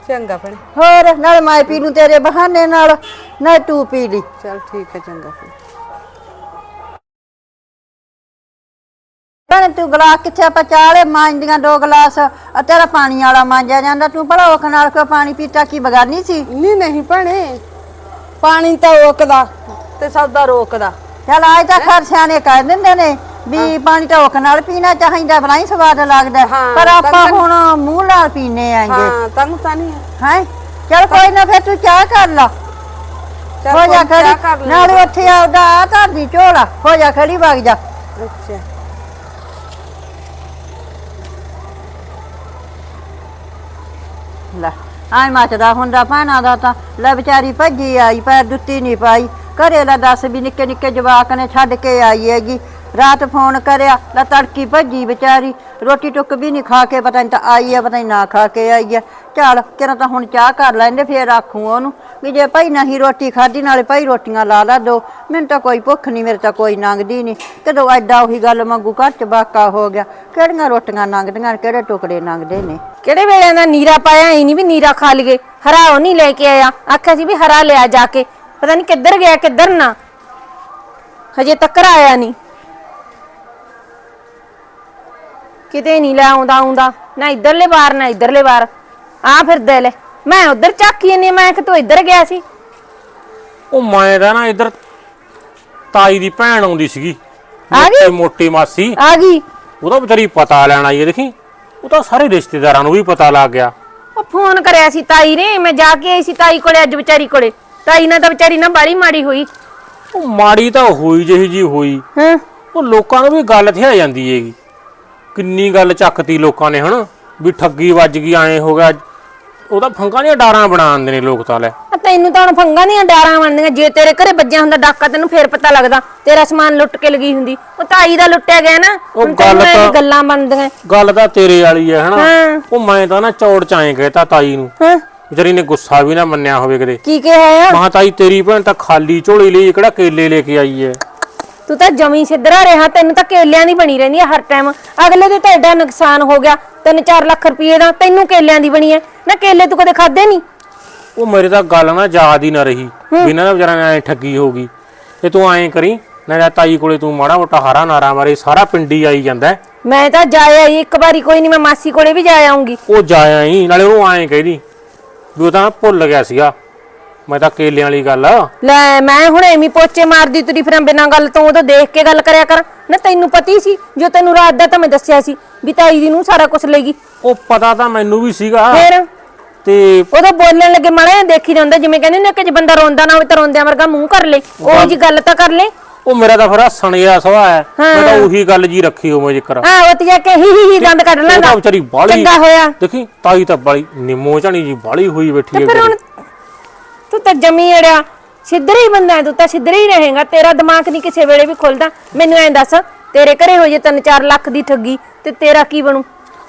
ਚੰਗਾ ਭੈਣੇ। ਹੋਰ ਨਾਲ ਮੈਂ ਪੀ ਲੂੰ ਤੇਰੇ ਬਹਾਨੇ ਨਾਲ ਨਾ ਤੂੰ ਪੀ ਲਈ। ਚਲ ਠੀਕ ਹੈ ਚੰਗਾ ਫਿਰ ਭੈਣੇ ਤੂੰ ਗਲਾਸ ਕਿੱਥੇ ਆਪਾਂ ਚਾਲੇ ਮਾਂਜਦੀਆਂ ਦੋ ਗਲਾਸ ਆ ਤੇਰਾ ਪਾਣੀ ਵਾਲਾ ਮਾਂਜਿਆ ਜਾਂਦਾ ਤੂੰ ਭਲਾ ਔਖ ਨਾਲ ਕਿਉਂ ਪਾਣੀ ਪੀਤਾ? ਕੀ ਬਗਾਨੀ ਸੀ? ਨਹੀਂ ਨਹੀਂ ਭੈਣੇ। ਪਾਣੀ ਤਾਂ ਰੋਕਦਾ ਤੇ ਸੌਦਾ ਰੋਕਦਾ। ਚਲ ਆਜ ਤਾਂ ਖਰ ਸਿਆਣੇ ਕਹਿ ਦਿੰਦੇ ਨੇ ਵੀ ਪਾਣੀ ਤਾਂ ਔਖ ਨਾਲ ਪੀਣਾ ਚਾਹੀਦਾ ਬੜਾ ਹੀ ਸਵਾਦ ਲੱਗਦਾ। ਹਾਂ, ਪਰ ਆਪਾਂ ਤਾਂ- ਹੁਣ ਮੂੰਹ ਨਾਲ ਪੀਨੇ ਆਂਗੇ। ਹਾਂ ਤੰਗ ਤਾਂ ਨਹੀਂ ਹੈ। ਹੈ? ਚਲ ਕੋਈ ਨਾ ਫਿਰ ਤੂੰ ਚਾਹ ਕਰ ਲਾ। ਚੱਲ ਹੋ ਜਾ ਕੋਈ ਚਾਹ ਕਰ ਖੜੀ ਲੈ ਨਾਲੇ ਉੱਥੇ ਆਉਦਾ ਆ ਧਰ ਦੀ ਝੋਲਾ। ਹੋ ਜਾ ਖੜੀ ਵਗ ਜਾ। ਅੱਛਾ। ਲੈ ਆਈ ਮੱਚਦਾ ਹੁੰਦਾ ਭਾਣਾ ਦਾ ਤਾਂ। ਲੈ ਵਿਚਾਰੀ ਭੱਜੀ ਆਈ ਪੈਰ ਦੁੱਤੀ ਨਹੀਂ ਪਾਈ। ਘਰੇ ਲੈ ਦੱਸ ਵੀ ਨਿੱਕੇ ਨਿੱਕੇ ਜਵਾਕ ਨੇ ਛੱਡ ਕੇ ਆਈ ਹੈਗੀ। ਰਾਤ ਫੋਨ ਕਰਿਆ, ਲੈ ਤੜਕੀ ਭੱਜੀ ਵਿਚਾਰੀ। ਰੋਟੀ ਟੁੱਕ ਵੀ ਨਹੀਂ ਖਾ ਕੇ, ਪਤਾ ਨਹੀਂ ਤਾਂ ਆਈ ਹੈ ਪਤਾ ਨਹੀਂ ਨਾ ਖਾ ਕੇ ਆਈ ਹੈ ਚੱਲ ਕਿਰਾਂ ਤਾਂ ਹੁਣ ਚਾਹ ਕਰ ਲੈਂਦੇ, ਫੇਰ ਆਖੂ ਉਹਨੂੰ ਵੀ ਜੇ ਭਾਈ ਨਹੀਂ ਰੋਟੀ ਖਾਧੀ, ਨਾਲੇ ਭਾਈ ਰੋਟੀਆਂ ਲਾ ਲਾ ਦੋ। ਮੈਨੂੰ ਤਾਂ ਕੋਈ ਭੁੱਖ ਨਹੀਂ ਮੇਰੇ ਤਾਂ ਕੋਈ ਨੰਗਦੀ ਨਹੀਂ ਕਦੋਂ ਐਡਾ ਉਹੀ ਗੱਲ ਮੰਗੂ ਘਰ ਚ ਬਾਕਾ ਹੋ ਗਿਆ। ਕਿਹੜੀਆਂ ਰੋਟੀਆਂ ਨੰਗਦੀਆਂ ਕਿਹੜੇ ਟੁਕੜੇ ਨੰਗਦੇ ਨੇ? ਕਿਹੜੇ ਵੇਲੇ ਦਾ ਨੀਰਾ ਪਾਇਆ ਹੀ ਨਹੀਂ ਵੀ ਨੀਰਾ ਖਾ ਲਈਏ। ਹਰਾ ਉਹ ਨਹੀਂ ਲੈ ਕੇ ਆਇਆ। ਆਖਿਆ ਸੀ ਵੀ ਹਰਾ ਲਿਆ ਜਾ ਕੇ। ਪਤਾ ਨਹੀਂ ਕਿੱਧਰ ਗਿਆ ਕਿੱਧਰ ਨਾ। ਹਜੇ ਤੱਕ ਆਇਆ ਨਹੀਂ ਕਿਤੇ ਨਹੀਂ ਲੈ ਆਉਂਦਾ ਆਉਂਦਾ। ਨਾ ਇਧਰਲੇ ਬਾਰ ਨਾ ਇਧਰਲੇ ਬਾਰ ਆ ਫਿਰਦਾ ਲੈ। ਮੈਂ ਉਧਰ ਚੱਕੀ ਜਾਂਦੀ ਹਾਂ, ਮੈਂ ਕਿ ਤੂੰ ਇੱਧਰ ਗਿਆ ਸੀ। ਉਹ ਮੈਂ ਤਾਂ ਨਾ ਇੱਧਰ ਤਾਈ ਦੀ ਭੈਣ ਆਉਂਦੀ ਸੀਗੀ। ਆ ਗਈ? ਮੋਟੀ ਮੋਟੀ ਮਾਸੀ। ਆ ਗਈ? ਉਹਦਾ ਵਿਚਾਰੀ ਪਤਾ ਲੈਣ ਆਈ ਹੈ ਦੇਖੀ। ਉਹ ਤਾਂ ਸਾਰੇ ਰਿਸ਼ਤੇਦਾਰਾਂ ਨੂੰ ਵੀ ਪਤਾ ਲੱਗ ਗਿਆ। ਉਹ ਫੋਨ ਕਰਿਆ ਸੀ ਤਾਈ ਨੇ ਮੈਂ ਜਾ ਕੇ ਆਈ ਸੀ ਤਾਈ ਕੋਲੇ ਅੱਜ ਵਿਚਾਰੀ ਕੋਲੇ। ਤਾਈ ਨਾਲ ਤਾਂ ਵਿਚਾਰੀ ਨਾ ਬਾੜੀ ਮਾੜੀ ਹੋਈ। ਉਹ ਮਾੜੀ ਤਾਂ ਹੋਈ ਜਿਹੀ ਜੀ ਹੋਈ। ਹਾਂ। ਉਹ ਲੋਕਾਂ ਨੂੰ ਵੀ ਗੱਲ ਥਿਆ ਜਾਂਦੀ ਹੈਗੀ। ਕਿੰਨੀ ਗੱਲ ਚੱਕਤੀ ਲੋਕਾਂ ਨੇ ਹਨਾ ਵੀ ਠੱਗੀ ਵੱਜ ਗਈ ਐਂ ਹੋ ਗਿਆ। ਉਹਦਾ ਫੰਗਾ ਦੀਆਂ ਡਾਰਾਂ ਬਣਾ ਦਿੰਦੇ ਨੇ ਲੋਕ ਤਾਂ ਲੈ। ਆ ਤੈਨੂੰ ਤਾਂ ਹੁਣ ਫੰਗਾਂ ਦੀਆਂ ਡਾਰਾਂ ਬਣਦੀਆਂ ਜੇ ਤੇਰੇ ਘਰੇ ਵੱਜਿਆ ਹੁੰਦਾ ਡਾਕਾ ਤੈਨੂੰ ਫੇਰ ਪਤਾ ਲੱਗਦਾ ਤੇਰਾ ਸਮਾਨ ਲੁੱਟ ਕੇ ਲਗੀ ਹੁੰਦੀ। ਉਹ ਤਾਈ ਦਾ ਲੁੱਟਿਆ ਗਿਆ ਨਾ ਉਹ ਹੁਣ ਤੈਨੂੰ ਗੱਲ ਐਂ ਤਾਂ- ਗੱਲਾਂ ਬਣਦੀਆਂ। ਗੱਲ ਤਾਂ ਤੇਰੇ ਵਾਲੀ ਹੈ ਹਨਾ। ਹਾਂ। ਉਹ ਮੈਂ ਤਾਂ ਨਾ ਚੌੜ ਚ ਐਂ ਕਹਿਤਾ ਤਾਈ ਨੂੰ। ਹਾਂ। ਵਿਚਾਰੀ ਨੇ ਗੁੱਸਾ ਵੀ ਨਾ ਮੰਨਿਆ ਹੋਵੇ ਕਦੇ ਕੀ ਕਿਹਾ ਆ? ਮਹਾ ਤਾਈ ਤੇਰੀ ਭੈਣ ਤਾਂ ਖਾਲੀ ਝੋਲੀ ਲਈ ਕਿਹੜਾ ਕੇਲੇ ਲੈ ਕੇ ਆਈ ਹੈ ਤੂੰ ਤਾਂ ਜਮੀ ਸਿੱਧਰਾ ਰਿਹਾ ਤੈਨੂੰ ਤਾਂ ਕੇਲਿਆਂ ਦੀ ਬਣੀ ਰਹਿੰਦੀ ਆ ਹਰ ਟਾਈਮ। ਅਗਲੇ ਦੇ ਤਾਂ ਐਡਾ ਨੁਕਸਾਨ ਹੋ ਗਿਆ 3-4 ਲੱਖ ਰੁਪਏ ਦਾ ਤੈਨੂੰ ਕੇਲਿਆਂ ਦੀ ਬਣੀ ਐ। ਨਾ ਕੇਲੇ ਤੂੰ ਕਦੇ ਖਾਦੇ ਨਹੀਂ ਉਹ ਮੇਰੇ ਤਾਂ ਗੱਲ ਨਾ ਯਾਦ ਹੀ ਨਾ ਰਹੀ ਬਿਨਾਂ ਦਾ ਵਿਚਾਰਾ ਨੇ ਐਂ ਠੱਗੀ ਹੋ ਗਈ। ਤੇ ਤੂੰ ਐਂ ਕਰੀ ਨਾ ਤਾਈ ਕੋਲੇ ਤੂੰ ਮਾੜਾ ਮੋਟਾ ਹਾਰਾ ਨਾਰਾ ਮਾਰੇ ਸਾਰਾ ਪਿੰਡੀ ਆਈ ਜਾਂਦਾ ਹੈ। ਮੈਂ ਤਾਂ ਜਾਇਆ ਹੀ ਇੱਕ ਵਾਰੀ ਕੋਈ ਨਹੀਂ ਮੈਂ ਮਾਸੀ ਕੋਲੇ ਵੀ ਜਾ ਆਉਂਗੀ ਉਹ ਜਾਇਆ ਹੀ ਨਾਲੇ ਉਹ ਐਂ ਕਹਿਦੀ ਵੀ ਉਹ ਤਾਂ ਭੁੱਲ ਗਿਆ ਸੀਗਾ। ਮੈਂ ਤਾਂ ਕੇਲਿਆਂ ਵਾਲੀ ਗੱਲ ਲੈ ਮੈਂ ਹੁਣ ਐਵੇਂ ਪੋਚੇ ਮਾਰਦੀ ਤੁਰੀ ਫਿਰਾਂ ਬਿਨਾਂ ਗੱਲ ਤੋਂ ਉਦੋਂ ਦੇਖ ਕੇ ਗੱਲ ਕਰਿਆ ਕਰ। ਨਾ ਤੈਨੂੰ ਪਤੀ ਸੀ ਜੋ ਤੈਨੂੰ ਰਾਤ ਦਾ ਤਾਂ ਮੈਂ ਦੱਸਿਆ ਸੀ ਵੀ ਤਾਈ ਦੀ ਨੂੰ ਸਾਰਾ ਕੁਝ ਲੈਗੀ ਉਹ ਪਤਾ ਤਾਂ ਮੈਨੂੰ ਵੀ ਸੀਗਾ। ਫੇਰ? ਤੇ ਉਦੋਂ ਬੋਲਣ ਲੱਗੇ ਮਾੜਾ ਜਿਹਾ ਦੇਖੀ ਜਾਂਦਾ ਜਿਵੇਂ ਕਹਿੰਦੇ ਨੇ ਕਿ ਜੇ ਬੰਦਾ ਰੋਂਦਾ ਨਾ ਹੋਵੇ ਤਾਂ ਰੋਂਦਿਆਂ ਵਰਗਾ ਮੂੰਹ ਕਰ ਲੇ ਉਹ ਜੀ ਗੱਲ ਤਾਂ ਕਰ ਲੈ। ਉਹ ਮੇਰਾ ਤਾਂ ਫਿਰ ਹੱਸਣ ਜਿਹਾ ਸੁਭਾਅ ਹੈ। ਮੈਂ ਤਾਂ ਉਹੀ ਗੱਲ ਜੀ ਰੱਖੀ ਹੋ ਮੈਂ ਜ਼ਿਕਰ। ਹਾਂ ਉਹ ਤੇ ਜਾ ਕੇ ਹੀ ਹੀ ਹੀ ਦੰਦ ਕੱਢ ਉਹ ਲੈਂਦਾ। ਤਾਂ ਵਿਚਾਰੀ ਬਾਲੀ। ਚੰਗਾ ਹੋਇਆ। ਦੇਖੀ ਤਾਈ ਤਾਂ ਬਾਲੀ ਨਿੰਮੋ ਝਾਣੀ ਜੀ ਬਾਲੀ ਹੋਈ ਬੈਠੀ ਹੈ ਫਿਰ ਹੁਣ ਤੂੰ ਤਾਂ ਜਮੀ ਅੜਿਆ। ਸਿੱਧਰੇ ਹੀ ਬੰਦਾ ਹੈ, ਤੂੰ ਤਾਂ ਸਿੱਧਰੇ ਹੀ ਰਹੇਗਾ। ਤੇਰਾ ਦਿਮਾਗ ਨਹੀਂ ਕਿਸੇ ਵੇਲੇ ਵੀ ਖੁੱਲਦਾ। ਮੈਨੂੰ ਐਂ ਦੱਸ ਤੇਰੇ ਘਰੇ ਹੋ ਜੇ 3-4 ਲੱਖ ਦੀ ਠੱਗੀ ਤੇ ਤੇਰਾ ਕੀ ਬਣੂ?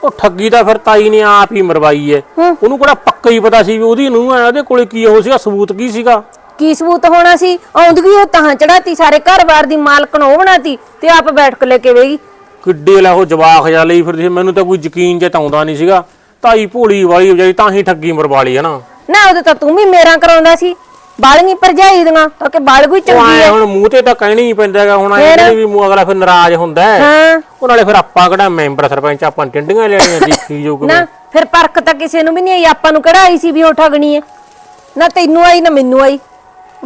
ਉਹ ਠੱਗੀ ਤਾਂ ਫਿਰ ਤਾਈ ਨੇ ਆਪ ਹੀ ਮਰਵਾਈ ਹੈ। ਉਹਨੂੰ ਕਿਹੜਾ ਪੱਕਾ ਹੀ ਪਤਾ ਸੀ ਵੀ ਉਹਦੀ ਨੂੰ ਹੈ ਉਹਦੇ ਕੋਲੇ ਕੀ ਉਹ ਸੀਗਾ ਸਬੂਤ ਕੀ ਸੀਗਾ? ਕੀ ਸਬੂਤ ਹੋਣਾ ਸੀ? ਆਉਂਦਗੀ ਉਹ ਤਾਂ ਚੜਾਤੀ ਸਾਰੇ ਘਰ-ਬਾਰ ਦੀ ਮਾਲਕਣ ਉਹ ਬਣਾਤੀ ਤੇ ਆਪ ਬੈਠ ਕੇ ਲੈ ਕੇ ਵੇਗੀ। ਕਿੱਡੇ ਲੈ ਉਹ ਜਵਾਖ ਜਾ ਲਈ ਫਿਰਦੀ ਸੀ ਮੈਨੂੰ ਤਾਂ ਕੋਈ ਯਕੀਨ ਜਿਹਾ ਤਾਂ ਆਉਂਦਾ ਨਹੀਂ ਸੀਗਾ। ਤਾਈ ਭੋਲੀ ਵਾਲੀ ਵਿਚਾਰੀ ਤਾਂ ਹੀ ਠੱਗੀ ਮਰਵਾ ਲਈ ਹੈ ਨਾ। ਨਾ ਉਹਦੇ ਤਾਂ ਤੂੰ ਵੀ ਮੇਰਾ ਕਰਾਉਂਦਾ ਸੀ। ਬਾਲਗੀ ਭਰਜਾਈ ਦੀਆਂ ਤਾਂ ਕਿ ਬਾਲਗੂ ਹੀ ਚੰਗੀ ਹੈ ਹੁਣ ਮੂੰਹ ਤੇ ਤਾਂ ਕਹਿਣੀ ਹੀ ਪੈਂਦਾ ਹੈਗਾ ਹੁਣ ਐਂ ਵੀ ਮੂੰਹ ਅਗਲਾ ਫਿਰ ਨਾਰਾਜ਼ ਹੁੰਦਾ ਹੈ। ਹਾਂ। ਉਹ ਨਾਲੇ ਫਿਰ ਆਪਾਂ ਕਿਹੜਾ ਮੈਂਬਰ ਸਰਪੰਚ ਆਪਾਂ ਟਿੰਡੀਆਂ ਲੈਣੀਆਂ ਦੇਖੀ ਜੋ ਕੋਈ ਨਾ ਫਿਰ ਪਰਖ ਤਾਂ ਕਿਸੇ ਨੂੰ ਵੀ ਨਹੀਂ ਆਈ ਆਪਾਂ ਨੂੰ ਕਿਹੜਾ ਆਈ ਸੀ ਵੀ ਉਹ ਠਗਣੀ ਹੈ? ਨਾ ਤੈਨੂੰ ਆਈ ਨਾ ਮੈਨੂੰ ਆਈ।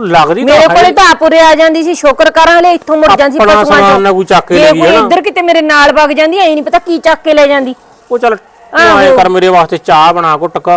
ਲੱਗਦੀ ਤਾਂ ਮੇਰੇ ਕੋਲੇ ਤਾਂ ਆਪੁਰੇ ਆ ਜਾਂਦੀ ਸੀ ਸ਼ੁਕਰ ਕਰਾਂ ਹਲੇ ਇੱਥੋਂ ਮੁੜ ਜਾਂਦੀ ਆਪਣਾ ਪਸ਼ੂਆਂ ਸਮਾਨ ਚੋਂ। ਨਾ ਕੋਈ ਚੱਕ ਕੇ ਲੈ ਗਈ ਕੋਈ ਨਾ। ਇੱਧਰ ਕਿਤੇ ਮੇਰੇ ਨਾਲ ਵਗ ਜਾਂਦੀ ਐ ਨਹੀਂ ਪਤਾ ਕੀ ਚੱਕ ਕੇ ਲੈ ਜਾਂਦੀ। ਉਹ ਚੱਲ ਐਂ ਕਰ ਮੇਰੇ ਵਾਸਤੇ ਚਾਹ ਬਣਾ ਘੁੱਟਕ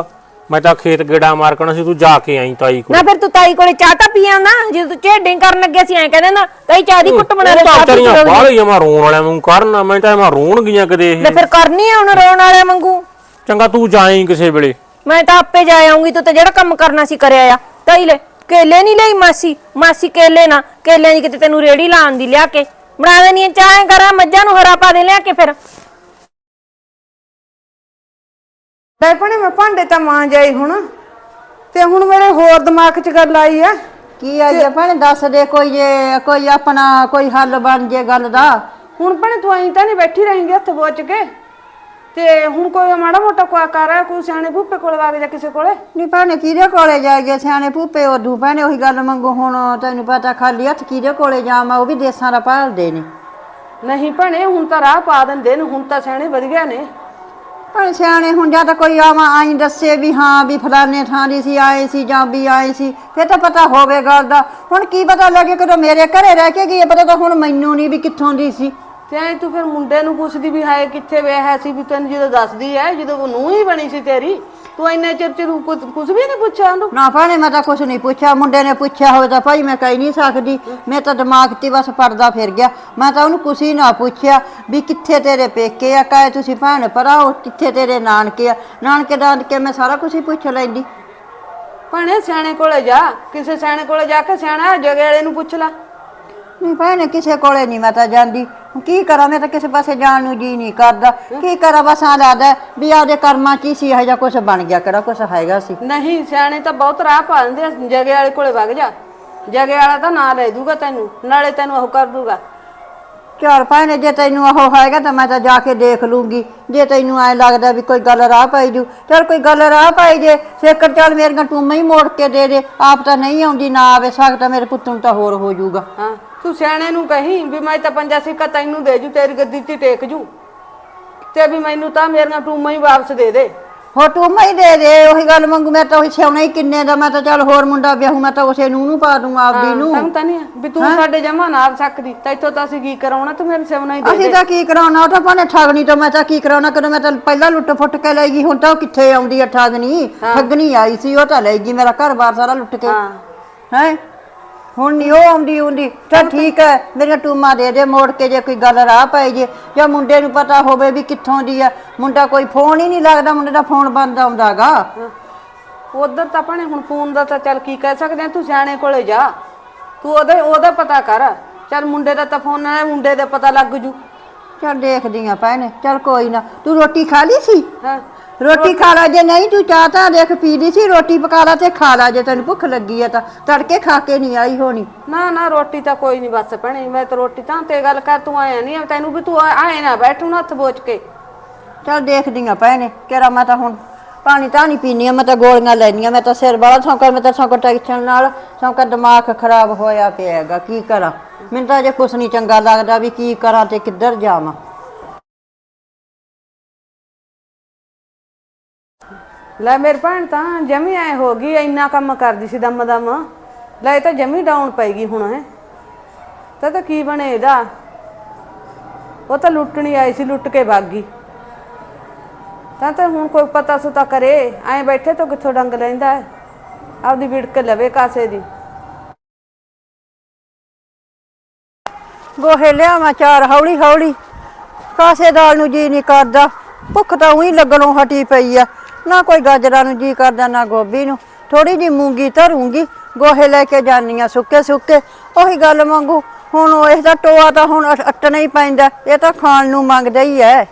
ਮੈਂ ਤਾਂ ਖੇਤ ਗੇੜਾ ਮਾਰ ਕਣਾ ਸੀ ਤੂੰ ਜਾ ਕੇ ਆਈ ਤਾਈ ਕੋਲ। ਨਾ ਫਿਰ ਤੂੰ ਤਾਈ ਕੋਲੇ ਚਾਹ ਤਾਂ ਪੀ ਆਂਦਾ ਜਦੋਂ ਤੂੰ ਝੇਡਿੰਗ ਕਰਨ ਲੱਗਿਆ ਸੀ ਐਂ ਕਹਿੰਦਾ ਨਾ ਤਾਈ ਚਾਹ ਦੀ ਕੁੱਟ ਬਣਾ ਲੈ ਚਾਹ ਪੀ ਕੇ ਰਹੋ। ਬਾਹਲੀਆਂ ਮੈਂ ਰੋਣ ਵਾਲਿਆਂ ਨੂੰ ਕਰਨਾ ਮੈਂ ਤਾਂ ਮੈਂ ਰੋਣ ਗਈਆਂ ਕਦੇ ਇਹ। ਲੈ ਫਿਰ ਕਰਨੀ ਆ ਹੁਣ ਰੋਣ ਵਾਲਿਆਂ ਵਾਂਗੂ। ਚੰਗਾ ਤੂੰ ਜਾਈਂ ਕਿਸੇ ਵੇਲੇ। ਮੈਂ ਤਾਂ ਆਪੇ ਜਾ ਆਉਂਗੀ ਤੂੰ ਤਾਂ ਜਿਹੜਾ ਕੰਮ ਕਰਨਾ ਸੀ ਕਰਿਆ ਆ ਤਾਈ ਲੈ। ਕੇਲੇ ਨਹੀਂ ਲਈ ਮਾਸੀ? ਮਾਸੀ ਕੇਲੇ ਨਾ ਕੇਲਿਆਂ ਦੀ ਕਿਤੇ ਤੈਨੂੰ ਰੇੜੀ ਲਾਉਣ ਦੀ ਲਿਆ ਕੇ। ਬਣਾ ਦੇਣੀ ਚਾਹ ਕਰਾਂ ਮੱਝਾਂ ਨੂੰ ਹਰਾ ਪਾ ਦੇ ਲਿਆ ਕੇ ਫਿਰ। ਲੈ ਭਣੇ ਮੈਂ ਭਾਂਡੇ ਤਾਂ ਮਾਂ ਜਾਈ ਹੁਣ। ਤੇ ਹੁਣ ਮੇਰੇ ਹੋਰ ਦਿਮਾਗ 'ਚ ਗੱਲ ਆਈ ਆ। ਕੀ ਆ ਜੇ ਭੈਣੇ ਦੱਸ ਦੇ ਕੋਈ ਜੇ ਕੋਈ ਆਪਣਾ ਕੋਈ ਹੱਲ ਬਣ ਜੇ ਗੱਲ ਦਾ। ਹੁਣ ਭਣੇ ਤੂੰ ਆਈ ਤਾਂ ਨਹੀਂ ਬੈਠੀ ਰਹੇਂਗੀ ਹੱਥ ਬੋਚ ਕੇ? ਤੇ ਹੁਣ ਕੋਈ ਮਾੜਾ ਮੋਟਾ ਕੋਈ ਕਰ ਹੈ ਕੋਈ ਸਿਆਣੇ ਭੂਪੇ ਕੋਲ ਵਗ ਜਾ ਕਿਸੇ ਕੋਲੇ? ਨਹੀਂ ਭੈਣੇ ਕਿਹਦੇ ਕੋਲੇ ਜਾਈਏ? ਸਿਆਣੇ ਭੂਪੇ ਉਦੋਂ ਭੈਣੇ ਉਹੀ ਗੱਲ ਮੰਗੋ ਹੁਣ ਤੈਨੂੰ ਪਤਾ ਖਾਲੀ ਹੱਥ ਕਿਹਦੇ ਕੋਲੇ ਜਾਵਾਂ ਉਹ ਵੀ ਦੇਸਾਂ ਦਾ ਭਾਲਦੇ ਨੇ। ਨਹੀਂ ਭਣੇ ਹੁਣ ਤਾਂ ਰਾਹ ਪਾ ਦਿੰਦੇ ਨੇ ਹੁਣ ਤਾਂ ਸਿਆਣੇ ਵਧੀਆ ਨੇ। ਪਰ ਸਿਆਣੇ ਹੁਣ ਜਾਂ ਤਾਂ ਕੋਈ ਆਵਾਂ ਆਈ ਦੱਸੇ ਵੀ ਹਾਂ ਵੀ ਫਲਾਣੇ ਥਾਂ ਦੀ ਸੀ ਆਏ ਸੀ ਜਾਂ ਵੀ ਆਏ ਸੀ ਫਿਰ ਤਾਂ ਪਤਾ ਹੋਵੇ ਗੱਲ ਦਾ। ਹੁਣ ਕੀ ਪਤਾ ਲੱਗੇ ਕਦੋਂ ਮੇਰੇ ਘਰੇ ਰਹਿ ਕੇ ਗਈ ਹੈ, ਪਤਾ ਤਾਂ ਹੁਣ ਮੈਨੂੰ ਨਹੀਂ ਵੀ ਕਿੱਥੋਂ ਦੀ ਸੀ। ਤੇ ਐ ਤੂੰ ਫਿਰ ਮੁੰਡੇ ਨੂੰ ਪੁੱਛਦੀ ਵੀ ਹਾਏ ਕਿੱਥੇ ਵਿਆਹਿਆ ਸੀ ਵੀ ਤੈਨੂੰ ਜਦੋਂ ਦੱਸਦੀ ਐ ਜਦੋਂ ਉਹ ਨੂੰ ਹੀ ਬਣੀ ਸੀ ਤੇਰੀ ਤੂੰ ਇੰਨੇ ਚਿਰ ਚ ਕੁਝ ਕੁਝ ਵੀ ਨਹੀਂ ਪੁੱਛਿਆ ਉਹਨੂੰ? ਨਾ ਭਾਣੇ ਮੈਂ ਤਾਂ ਕੁਛ ਨਹੀਂ ਪੁੱਛਿਆ ਮੁੰਡੇ ਨੇ ਪੁੱਛਿਆ ਹੋਵੇ ਤਾਂ ਭਾਈ ਮੈਂ ਕਹਿ ਨਹੀਂ ਸਕਦੀ। ਮੈਂ ਤਾਂ ਦਿਮਾਗ ਤੇ ਬਸ ਪਰਦਾ ਫਿਰ ਗਿਆ। ਮੈਂ ਤਾਂ ਉਹਨੂੰ ਕੁਛ ਹੀ ਨਾ ਪੁੱਛਿਆ ਵੀ ਕਿੱਥੇ ਤੇਰੇ ਪੇਕੇ ਆ ਕਾਏ ਤੁਸੀਂ ਭੈਣ ਭਰਾਓ ਕਿੱਥੇ ਤੇਰੇ ਨਾਨਕੇ ਆ? ਨਾਨਕੇ ਦਾਨਕੇ ਮੈਂ ਸਾਰਾ ਕੁਝ ਹੀ ਪੁੱਛ ਲੈਂਦੀ। ਭਣੇ ਸਿਆਣੇ ਕੋਲੇ ਜਾ ਕਿਸੇ ਸਿਆਣੇ ਕੋਲੇ ਜਾ ਕੇ ਸਿਆਣਾ ਜਗੇ ਵਾਲੇ ਨੂੰ ਪੁੱਛ ਲੈ। ਨਹੀਂ ਭੈਣੇ ਕਿਸੇ ਕੋਲੇ ਨਹੀਂ ਮੈਂ ਤਾਂ ਜਾਂਦੀ। ਕੀ ਕਰਾਂ ਮੈਂ ਤਾਂ ਕਿਸੇ ਪਾਸੇ ਜਾਣ ਨੂੰ ਜੀ ਨਹੀਂ ਕਰਦਾ। ਕੀ ਕਰਾਂ ਬਸ ਆ ਲੱਗਦਾ ਵੀ ਆਪਦੇ ਕਰਮਾਂ 'ਚ ਹੀ ਸੀ ਇਹੋ ਜਿਹਾ ਕੁਝ ਬਣ ਗਿਆ ਕਿਹੜਾ ਕੁਝ ਹੈਗਾ ਸੀ। ਨਹੀਂ ਸਿਆਣੇ ਤਾਂ ਬਹੁਤ ਰਾਹ ਪਾ ਦਿੰਦੇ ਆ ਜਗੇ ਵਾਲੇ ਕੋਲੇ ਵਗ ਜਾ। ਜਗੇ ਵਾਲਾ ਤਾਂ ਨਾਂ ਲੈ ਦੂਗਾ ਤੈਨੂੰ ਨਾਲੇ ਤੈਨੂੰ ਉਹ ਕਰ ਦੂਗਾ। ਚੱਲ ਭੈਣੇ ਜੇ ਤੈਨੂੰ ਉਹ ਹੈਗਾ ਤਾਂ ਮੈਂ ਤਾਂ ਜਾ ਕੇ ਦੇਖ ਲੂੰਗੀ। ਜੇ ਤੈਨੂੰ ਐ ਲੱਗਦਾ ਵੀ ਕੋਈ ਗੱਲ ਰਾਹ ਪਾਈ ਜੂ ਚੱਲ ਕੋਈ ਗੱਲ ਰਾਹ ਪਾਈ ਜੇ ਸੇਕਰ ਚੱਲ ਮੇਰੀਆਂ ਟੂਮਾਂ ਹੀ ਮੋੜ ਕੇ ਦੇ ਦੇ ਆਪ ਤਾਂ ਨਹੀਂ ਆਉਂਦੀ ਨਾ ਆਵੇ ਸਕਦਾ ਮੇਰੇ ਪੁੱਤ ਨੂੰ ਤਾਂ ਹੋਰ ਹੋ ਜਾਊਗਾ। ਹਾਂ। ਤੂੰ ਸਿਆਣੇ ਨੂੰ ਕਹੀਂ ਵੀ ਮੈਂ ਤਾਂ ਪੰਜਾ ਸਿੱਕਾ ਤੈਨੂੰ ਦੇ ਜੂ ਤੇਰੀ ਗੱਦੀ 'ਤੇ ਟੇਕ ਜੂ। ਤੇ ਵੀ ਮੈਨੂੰ ਤਾਂ ਮੇਰੀਆਂ ਟੂਮਾਂ ਹੀ ਵਾਪਸ ਦੇ ਦੇ। ਹੋ ਟੂਮਾਂ ਹੀ ਦੇ ਦੇ ਉਹੀ ਗੱਲ ਮੰਗੂ ਮੈਂ ਤਾਂ ਉਹੀ ਸਿਆਉਣਾ ਹੀ ਕਿੰਨੇ ਦਾ ਮੈਂ ਤਾਂ ਚੱਲ ਹੋਰ ਮੁੰਡਾ ਵਿਆਹੂ ਮੈਂ ਤਾਂ ਉਸੇ ਨੂੰ ਨੂੰ ਪਾ ਦੂੰ ਆਪਦੀ ਨੂੰ। ਤੈਨੂੰ ਤਾਂ ਨਹੀਂ ਆ ਵੀ ਤੂੰ ਸਾਡੇ ਜਮਾ ਨਾ ਆ ਸਕਦੀ ਤੈਥੋਂ ਤਾਂ ਅਸੀਂ ਕੀ ਕਰਾਉਣਾ ਤੂੰ ਮੇਰੇ ਸਿਵਨਾ ਹੀ ਦੇ ਅਸੀਂ ਦੇ। ਤਾਂ ਕੀ ਕਰਾਉਣਾ ਉਹ ਤਾਂ ਭਾਵੇਂ ਠਗਣੀ ਤੋਂ ਮੈਂ ਤਾਂ ਕੀ ਕਰਾਉਣਾ ਕਦੋਂ ਮੈਂ ਤਾਂ ਪਹਿਲਾਂ ਲੁੱਟ ਫੁੱਟ ਕੇ ਲੈ ਗਈ ਹੁਣ ਤਾਂ ਉਹ ਕਿੱਥੇ ਆਉਂਦੀ ਆ ਠਗਣੀ? ਠੱਗਣੀ ਆਈ ਸੀ ਉਹ ਤਾਂ ਲੈ ਗਈ ਮੇਰਾ ਘਰ-ਬਾਰ ਸਾਰਾ ਲੁੱਟ ਕੇ। ਹਾਂ। ਹੈ? ਹੁਣ ਨਹੀਂ ਉਹ ਆਉਂਦੀ ਹੁੰਦੀ ਤਾਂ ਠੀਕ ਹੈ ਮੇਰੀਆਂ ਟੂਮਾਂ ਦੇ ਦੇ ਮੋੜ ਕੇ ਜੇ ਕੋਈ ਗੱਲ ਰਾਹ ਪੈ ਜੇ। ਜਾਂ ਮੁੰਡੇ ਨੂੰ ਪਤਾ ਹੋਵੇ ਵੀ ਕਿੱਥੋਂ ਦੀ ਆ। ਮੁੰਡਾ ਕੋਈ ਫੋਨ ਹੀ ਨਹੀਂ ਲੱਗਦਾ ਮੁੰਡੇ ਦਾ ਫੋਨ ਬੰਦ ਆਉਂਦਾਗਾ ਉਧਰ ਤਾਂ ਭਣੇ ਹੁਣ ਫੋਨ ਦਾ ਤਾਂ ਚੱਲ ਕੀ ਕਹਿ ਸਕਦੇ ਆ ਤੂੰ ਸਿਆਣੇ ਕੋਲੇ ਜਾ। ਤੂੰ ਉਹਦੇ ਉਹਦਾ ਪਤਾ ਕਰ। ਚੱਲ ਮੁੰਡੇ ਦਾ ਤਾਂ ਫੋਨ ਨਾਲ ਮੁੰਡੇ ਦਾ ਪਤਾ ਲੱਗ ਜੂ। ਚੱਲ ਦੇਖਦੀ ਆ ਭੈਣੇ ਚੱਲ ਕੋਈ ਨਾ। ਤੂੰ ਰੋਟੀ ਖਾ ਲਈ ਸੀ? ਹਾਂ। ਰੋਟੀ ਖਾ ਲਾ ਜੇ ਨਹੀਂ ਤੂੰ ਚਾਹ ਤਾਂ ਦੇਖ ਪੀ ਲਈ ਸੀ ਰੋਟੀ ਪਕਾ ਲਾ ਤੇ ਖਾ ਲਾ ਜੇ ਤੈਨੂੰ ਭੁੱਖ ਲੱਗੀ ਆ ਤਾਂ। ਤੜਕੇ ਖਾ ਕੇ ਨਹੀਂ ਆਈ ਹੋਣੀ। ਨਾ ਨਾ ਰੋਟੀ ਤਾਂ ਕੋਈ ਨਹੀਂ ਬਸ ਭਣੇ ਮੈਂ ਤਾਂ ਰੋਟੀ ਤਾਂ ਤੇ ਗੱਲ ਕਰ ਤੂੰ ਆਇਆ ਨਹੀਂ ਤੈਨੂੰ ਵੀ ਤੂੰ ਆਏ ਨਾ ਬੈਠੂ ਨਾ ਹੱਥ ਬੋਚ ਕੇ। ਚੱਲ ਦੇਖਦੀ ਆ ਭੈਣੇ ਕਿਹੜਾ ਮੈਂ ਤਾਂ ਹੁਣ ਪਾਣੀ ਤਾਂ ਨਹੀਂ ਪੀਨੀ ਆ ਮੈਂ ਤਾਂ ਗੋਲੀਆਂ ਲੈਣੀਆਂ ਮੈਂ ਤਾਂ ਸਿਰ ਵਾਲਾ ਸੌਂਕਾ ਮੈਂ ਤਾਂ ਸੌਂਕਾ ਟੈਨਸ਼ਨ ਨਾਲ ਸੌਂਕਾ ਦਿਮਾਗ ਖਰਾਬ ਹੋਇਆ ਪਿਆ ਹੈਗਾ ਕੀ ਕਰਾਂ? ਮੈਨੂੰ ਤਾਂ ਜੇ ਕੁਛ ਨਹੀਂ ਚੰਗਾ ਲੱਗਦਾ ਵੀ ਕੀ ਕਰਾਂ ਤੇ ਕਿੱਧਰ ਜਾਵਾਂ। ਲੈ ਮੇਰੇ ਭੈਣ ਤਾਂ ਜਮੀ ਐ ਹੋ ਗਈ, ਇੰਨਾ ਕੰਮ ਕਰਦੀ ਸੀ ਦਮ ਦਮ। ਲੈ ਇਹ ਤਾਂ ਜਮੀ ਡਾਊਨ ਪੈ ਗਈ ਹੁਣ ਹੈ। ਤਾਂ ਤਾਂ ਕੀ ਬਣੇ ਇਹਦਾ? ਉਹ ਤਾਂ ਲੁੱਟਣੀ ਆਈ ਸੀ, ਲੁੱਟ ਕੇ ਭੱਗ ਗਈ। ਤਾਂ ਤਾਂ ਹੁਣ ਕੋਈ ਪਤਾ ਸੁਤਾ ਕਰੇ, ਐ ਬੈਠੇ ਤੋਂ ਕਿੱਥੋਂ ਡੰਗ ਲੈਂਦਾ ਹੈ? ਆਪਦੀ ਵਿੜਕ ਲਵੇ ਕਾਸੇ ਦੀ। ਗੋਹੇ ਲਿਆਵਾਂ ਚਾਰ, ਹੌਲੀ ਹੌਲੀ। ਕਾਸੇ ਦਾਲ ਨੂੰ ਜੀ ਨਹੀਂ ਕਰਦਾ। ਭੁੱਖ ਤਾਂ ਉਹੀ ਲੱਗਣੋਂ ਹਟੀ ਪਈ ਆ। ਨਾ ਕੋਈ ਗਾਜਰਾਂ ਨੂੰ ਜੀ ਕਰਦਾ, ਨਾ ਗੋਭੀ ਨੂੰ। ਥੋੜੀ ਜੀ ਮੂੰਗੀ ਧਰੂੰਗੀ, ਗੋਹੇ ਲੈ ਕੇ ਜਾਨੀਆਂ ਸੁੱਕੇ ਸੁੱਕੇ। ਉਹੀ ਗੱਲ ਮੰਗੂ ਹੁਣ ਉਹ ਇਸ ਦਾ ਟੋਆ ਤਾਂ ਹੁਣ ਅਟ- ਅੱਟਣਾ ਹੀ ਪੈਂਦਾ, ਇਹ ਤਾਂ ਖਾਣ ਨੂੰ ਮੰਗਦਾ ਹੀ ਐ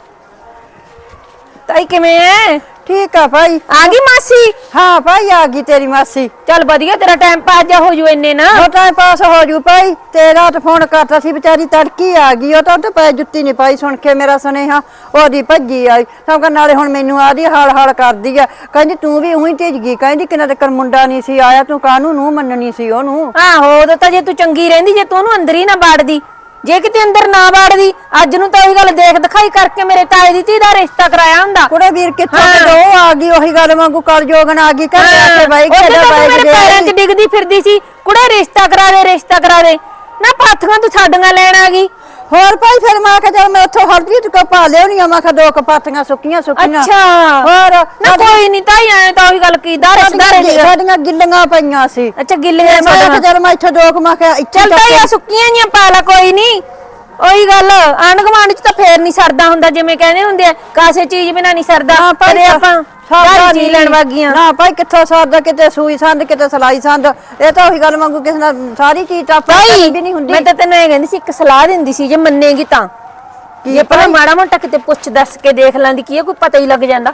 ਤਾਈ ਕਿਵੇਂ ਐ? ਠੀਕ ਆ ਭਾਈ। ਆ ਗਈ ਮਾਸੀ? ਹਾਂ ਭਾਈ ਆ ਗਈ ਤੇਰੀ ਮਾਸੀ। ਚੱਲ ਵਧੀਆ ਤੇਰਾ ਟਾਈਮ ਪਾਸ ਜਾ ਹੋ ਜੂ ਇੰਨੇ ਨਾ। ਉਹ ਤਾਂ ਪਾਸ ਹੋ ਜੂ ਭਾਈ। ਤੇ ਰਾਤ ਫੋਨ ਕਰਤਾ ਸੀ ਵਿਚਾਰੀ ਤੜਕੀ ਆ ਗਈ। ਉਹ ਤਾਂ ਤੇ ਪੈ ਜੁੱਤੀ ਨਹੀਂ ਪਾਈ ਸੁਣ ਕੇ ਮੇਰਾ ਸੁਨੇਹਾ। ਉਹਦੀ ਭੱਜੀ ਆਈ। ਸਭ ਕਹ ਨਾਲੇ ਹੁਣ ਮੈਨੂੰ ਆਦੀ ਹਾਲ ਹਾਲ ਕਰਦੀ ਆ। ਕਹਿੰਦੀ ਤੂੰ ਵੀ ਉਹੀ ਤੇਜ ਗਈ। ਕਹਿੰਦੀ ਕਿਨਾਂ ਤੇ ਕਰ ਮੁੰਡਾ ਨਹੀਂ ਸੀ ਆਇਆ। ਤੂੰ ਕਾਹਨੂੰ ਨੂੰ ਮੰਨਣੀ ਸੀ ਉਹਨੂੰ? ਆਹੋ ਉਦੋਂ ਤਾਂ ਜੇ ਤੂੰ ਚੰਗੀ ਰਹਿੰਦੀ ਜੇ ਤੂੰ ਉਹਨੂੰ ਅੰਦਰ ਹੀ ਨਾ ਬਾੜਦੀ ਜੇ ਕਿਤੇ ਅੰਦਰ ਨਾ ਬਾੜਦੀ ਅੱਜ ਨੂੰ ਤਾਂ ਉਹੀ ਗੱਲ ਦੇਖ ਦਿਖਾਈ ਕਰਕੇ ਮੇਰੇ ਤਾਏ ਦੀ ਧੀ ਦਾ ਰਿਸ਼ਤਾ ਕਰਾਇਆ ਹੁੰਦਾ। ਕੁੜੇ ਵੀਰ ਕਿੱਥੋਂ ਤੇ ਉਹ ਆ ਗਈ ਉਹੀ ਗੱਲ ਵਾਂਗੂ ਕਲ ਜੋਗਣ ਆ ਗਈ ਘਰੇ ਆ ਕੇ ਬਾਈ ਉਹਦੇ ਕਿਹਦਾ ਤਾਂ ਤੂੰ ਬਾਈ ਮੇਰੇ ਪੈਰਾਂ 'ਚ ਡਿੱਗਦੀ ਫਿਰਦੀ ਸੀ। ਕੁੜੇ ਰਿਸ਼ਤਾ ਕਰਾ ਦੇ ਰਿਸ਼ਤਾ ਕਰਾ ਦੇ। ਨਾ ਪਾਥੀਆਂ ਤੂੰ ਛੱਡੀਆਂ ਲੈਣ ਆ ਗਈ। ਹੋਰ ਭਾਈ ਫਿਰ ਮੈਂ ਕਿਹਾ ਚੱਲ ਮੈਂ ਉੱਥੋਂ ਹਰਦੀਤ ਕੋ ਪਾ ਲਿਆਉਣੀ ਆ ਮੈਂ ਕਿਹਾ ਦੋ ਕਪਾਤੀਆਂ ਸੁੱਕੀਆਂ ਸੁੱਕੀਆਂ। ਅੱਛਾ। ਹੋਰ ਨਾ ਕੋਈ ਨਹੀਂ ਤਾਈ ਐ ਤਾਂ ਉਹੀ ਗੱਲ ਕੀ ਦਾਰੇ ਸਦਾਰੇ ਸਾਡੀਆਂ ਗਿੱਲੀਆਂ ਪਈਆਂ ਸੀ। ਅੱਛਾ ਗਿੱਲੀਆਂ ਮੈਂ ਕਿਹਾ ਚੱਲ ਮੈਂ ਇੱਥੇ ਦੋ ਕੁ ਮੈਂ ਕਿਹਾ ਇੱਥੇ ਚੱਲ ਤਾਈ ਆ ਸੁੱਕੀਆਂ ਜੀਆਂ ਪਾ ਲਾ ਕੋਈ ਨਹੀਂ ਉਹੀ ਗੱਲ ਆਂਢ ਗੁਆਂਢ ਚ ਤਾਂ ਫੇਰ ਨਹੀਂ ਸਰਦਾ ਹੁੰਦਾ ਜਿਵੇਂ ਕਹਿੰਦੇ ਹੁੰਦੇ ਆ ਕਾਸੇ ਚੀਜ਼ ਬਿਨਾ ਨਹੀਂ ਸਰਦਾ। ਕਦੇ ਆਪਾਂ ਸਾਰੀ ਚੀਜ਼ ਲੈਣ ਵਾਗੀਆਂ। ਨਾ ਭਾਈ ਕਿੱਥੋਂ ਸਰਦ ਕਿਤੇ ਸੂਈ ਸੰਦ ਕਿਤੇ ਸਲਾਈ ਸੰਦ। ਇਹ ਤਾਂ ਉਹੀ ਗੱਲ ਮੰਗੂ ਕਿਸੇ ਨਾਲ ਸਾਰੀ ਚੀਜ਼ ਤਾਂ ਆਪਾਂ ਭਾਈ ਵੀ ਨਹੀਂ ਹੁੰਦੀ। ਮੈਂ ਤਾਂ ਤੈਨੂੰ ਇਹ ਕਹਿੰਦੀ ਸੀ ਇੱਕ ਸਲਾਹ ਦਿੰਦੀ ਸੀ ਜੇ ਮੰਨੇਗੀ ਤਾਂ। ਜੇ ਪਹਿਲਾਂ ਮਾੜਾ ਮੋਟਾ ਕਿਤੇ ਪੁੱਛ ਦੱਸ ਕੇ ਦੇਖ ਲੈਂਦੀ ਕੀ ਇਹ ਕੋਈ ਪਤਾ ਹੀ ਲੱਗ ਜਾਂਦਾ।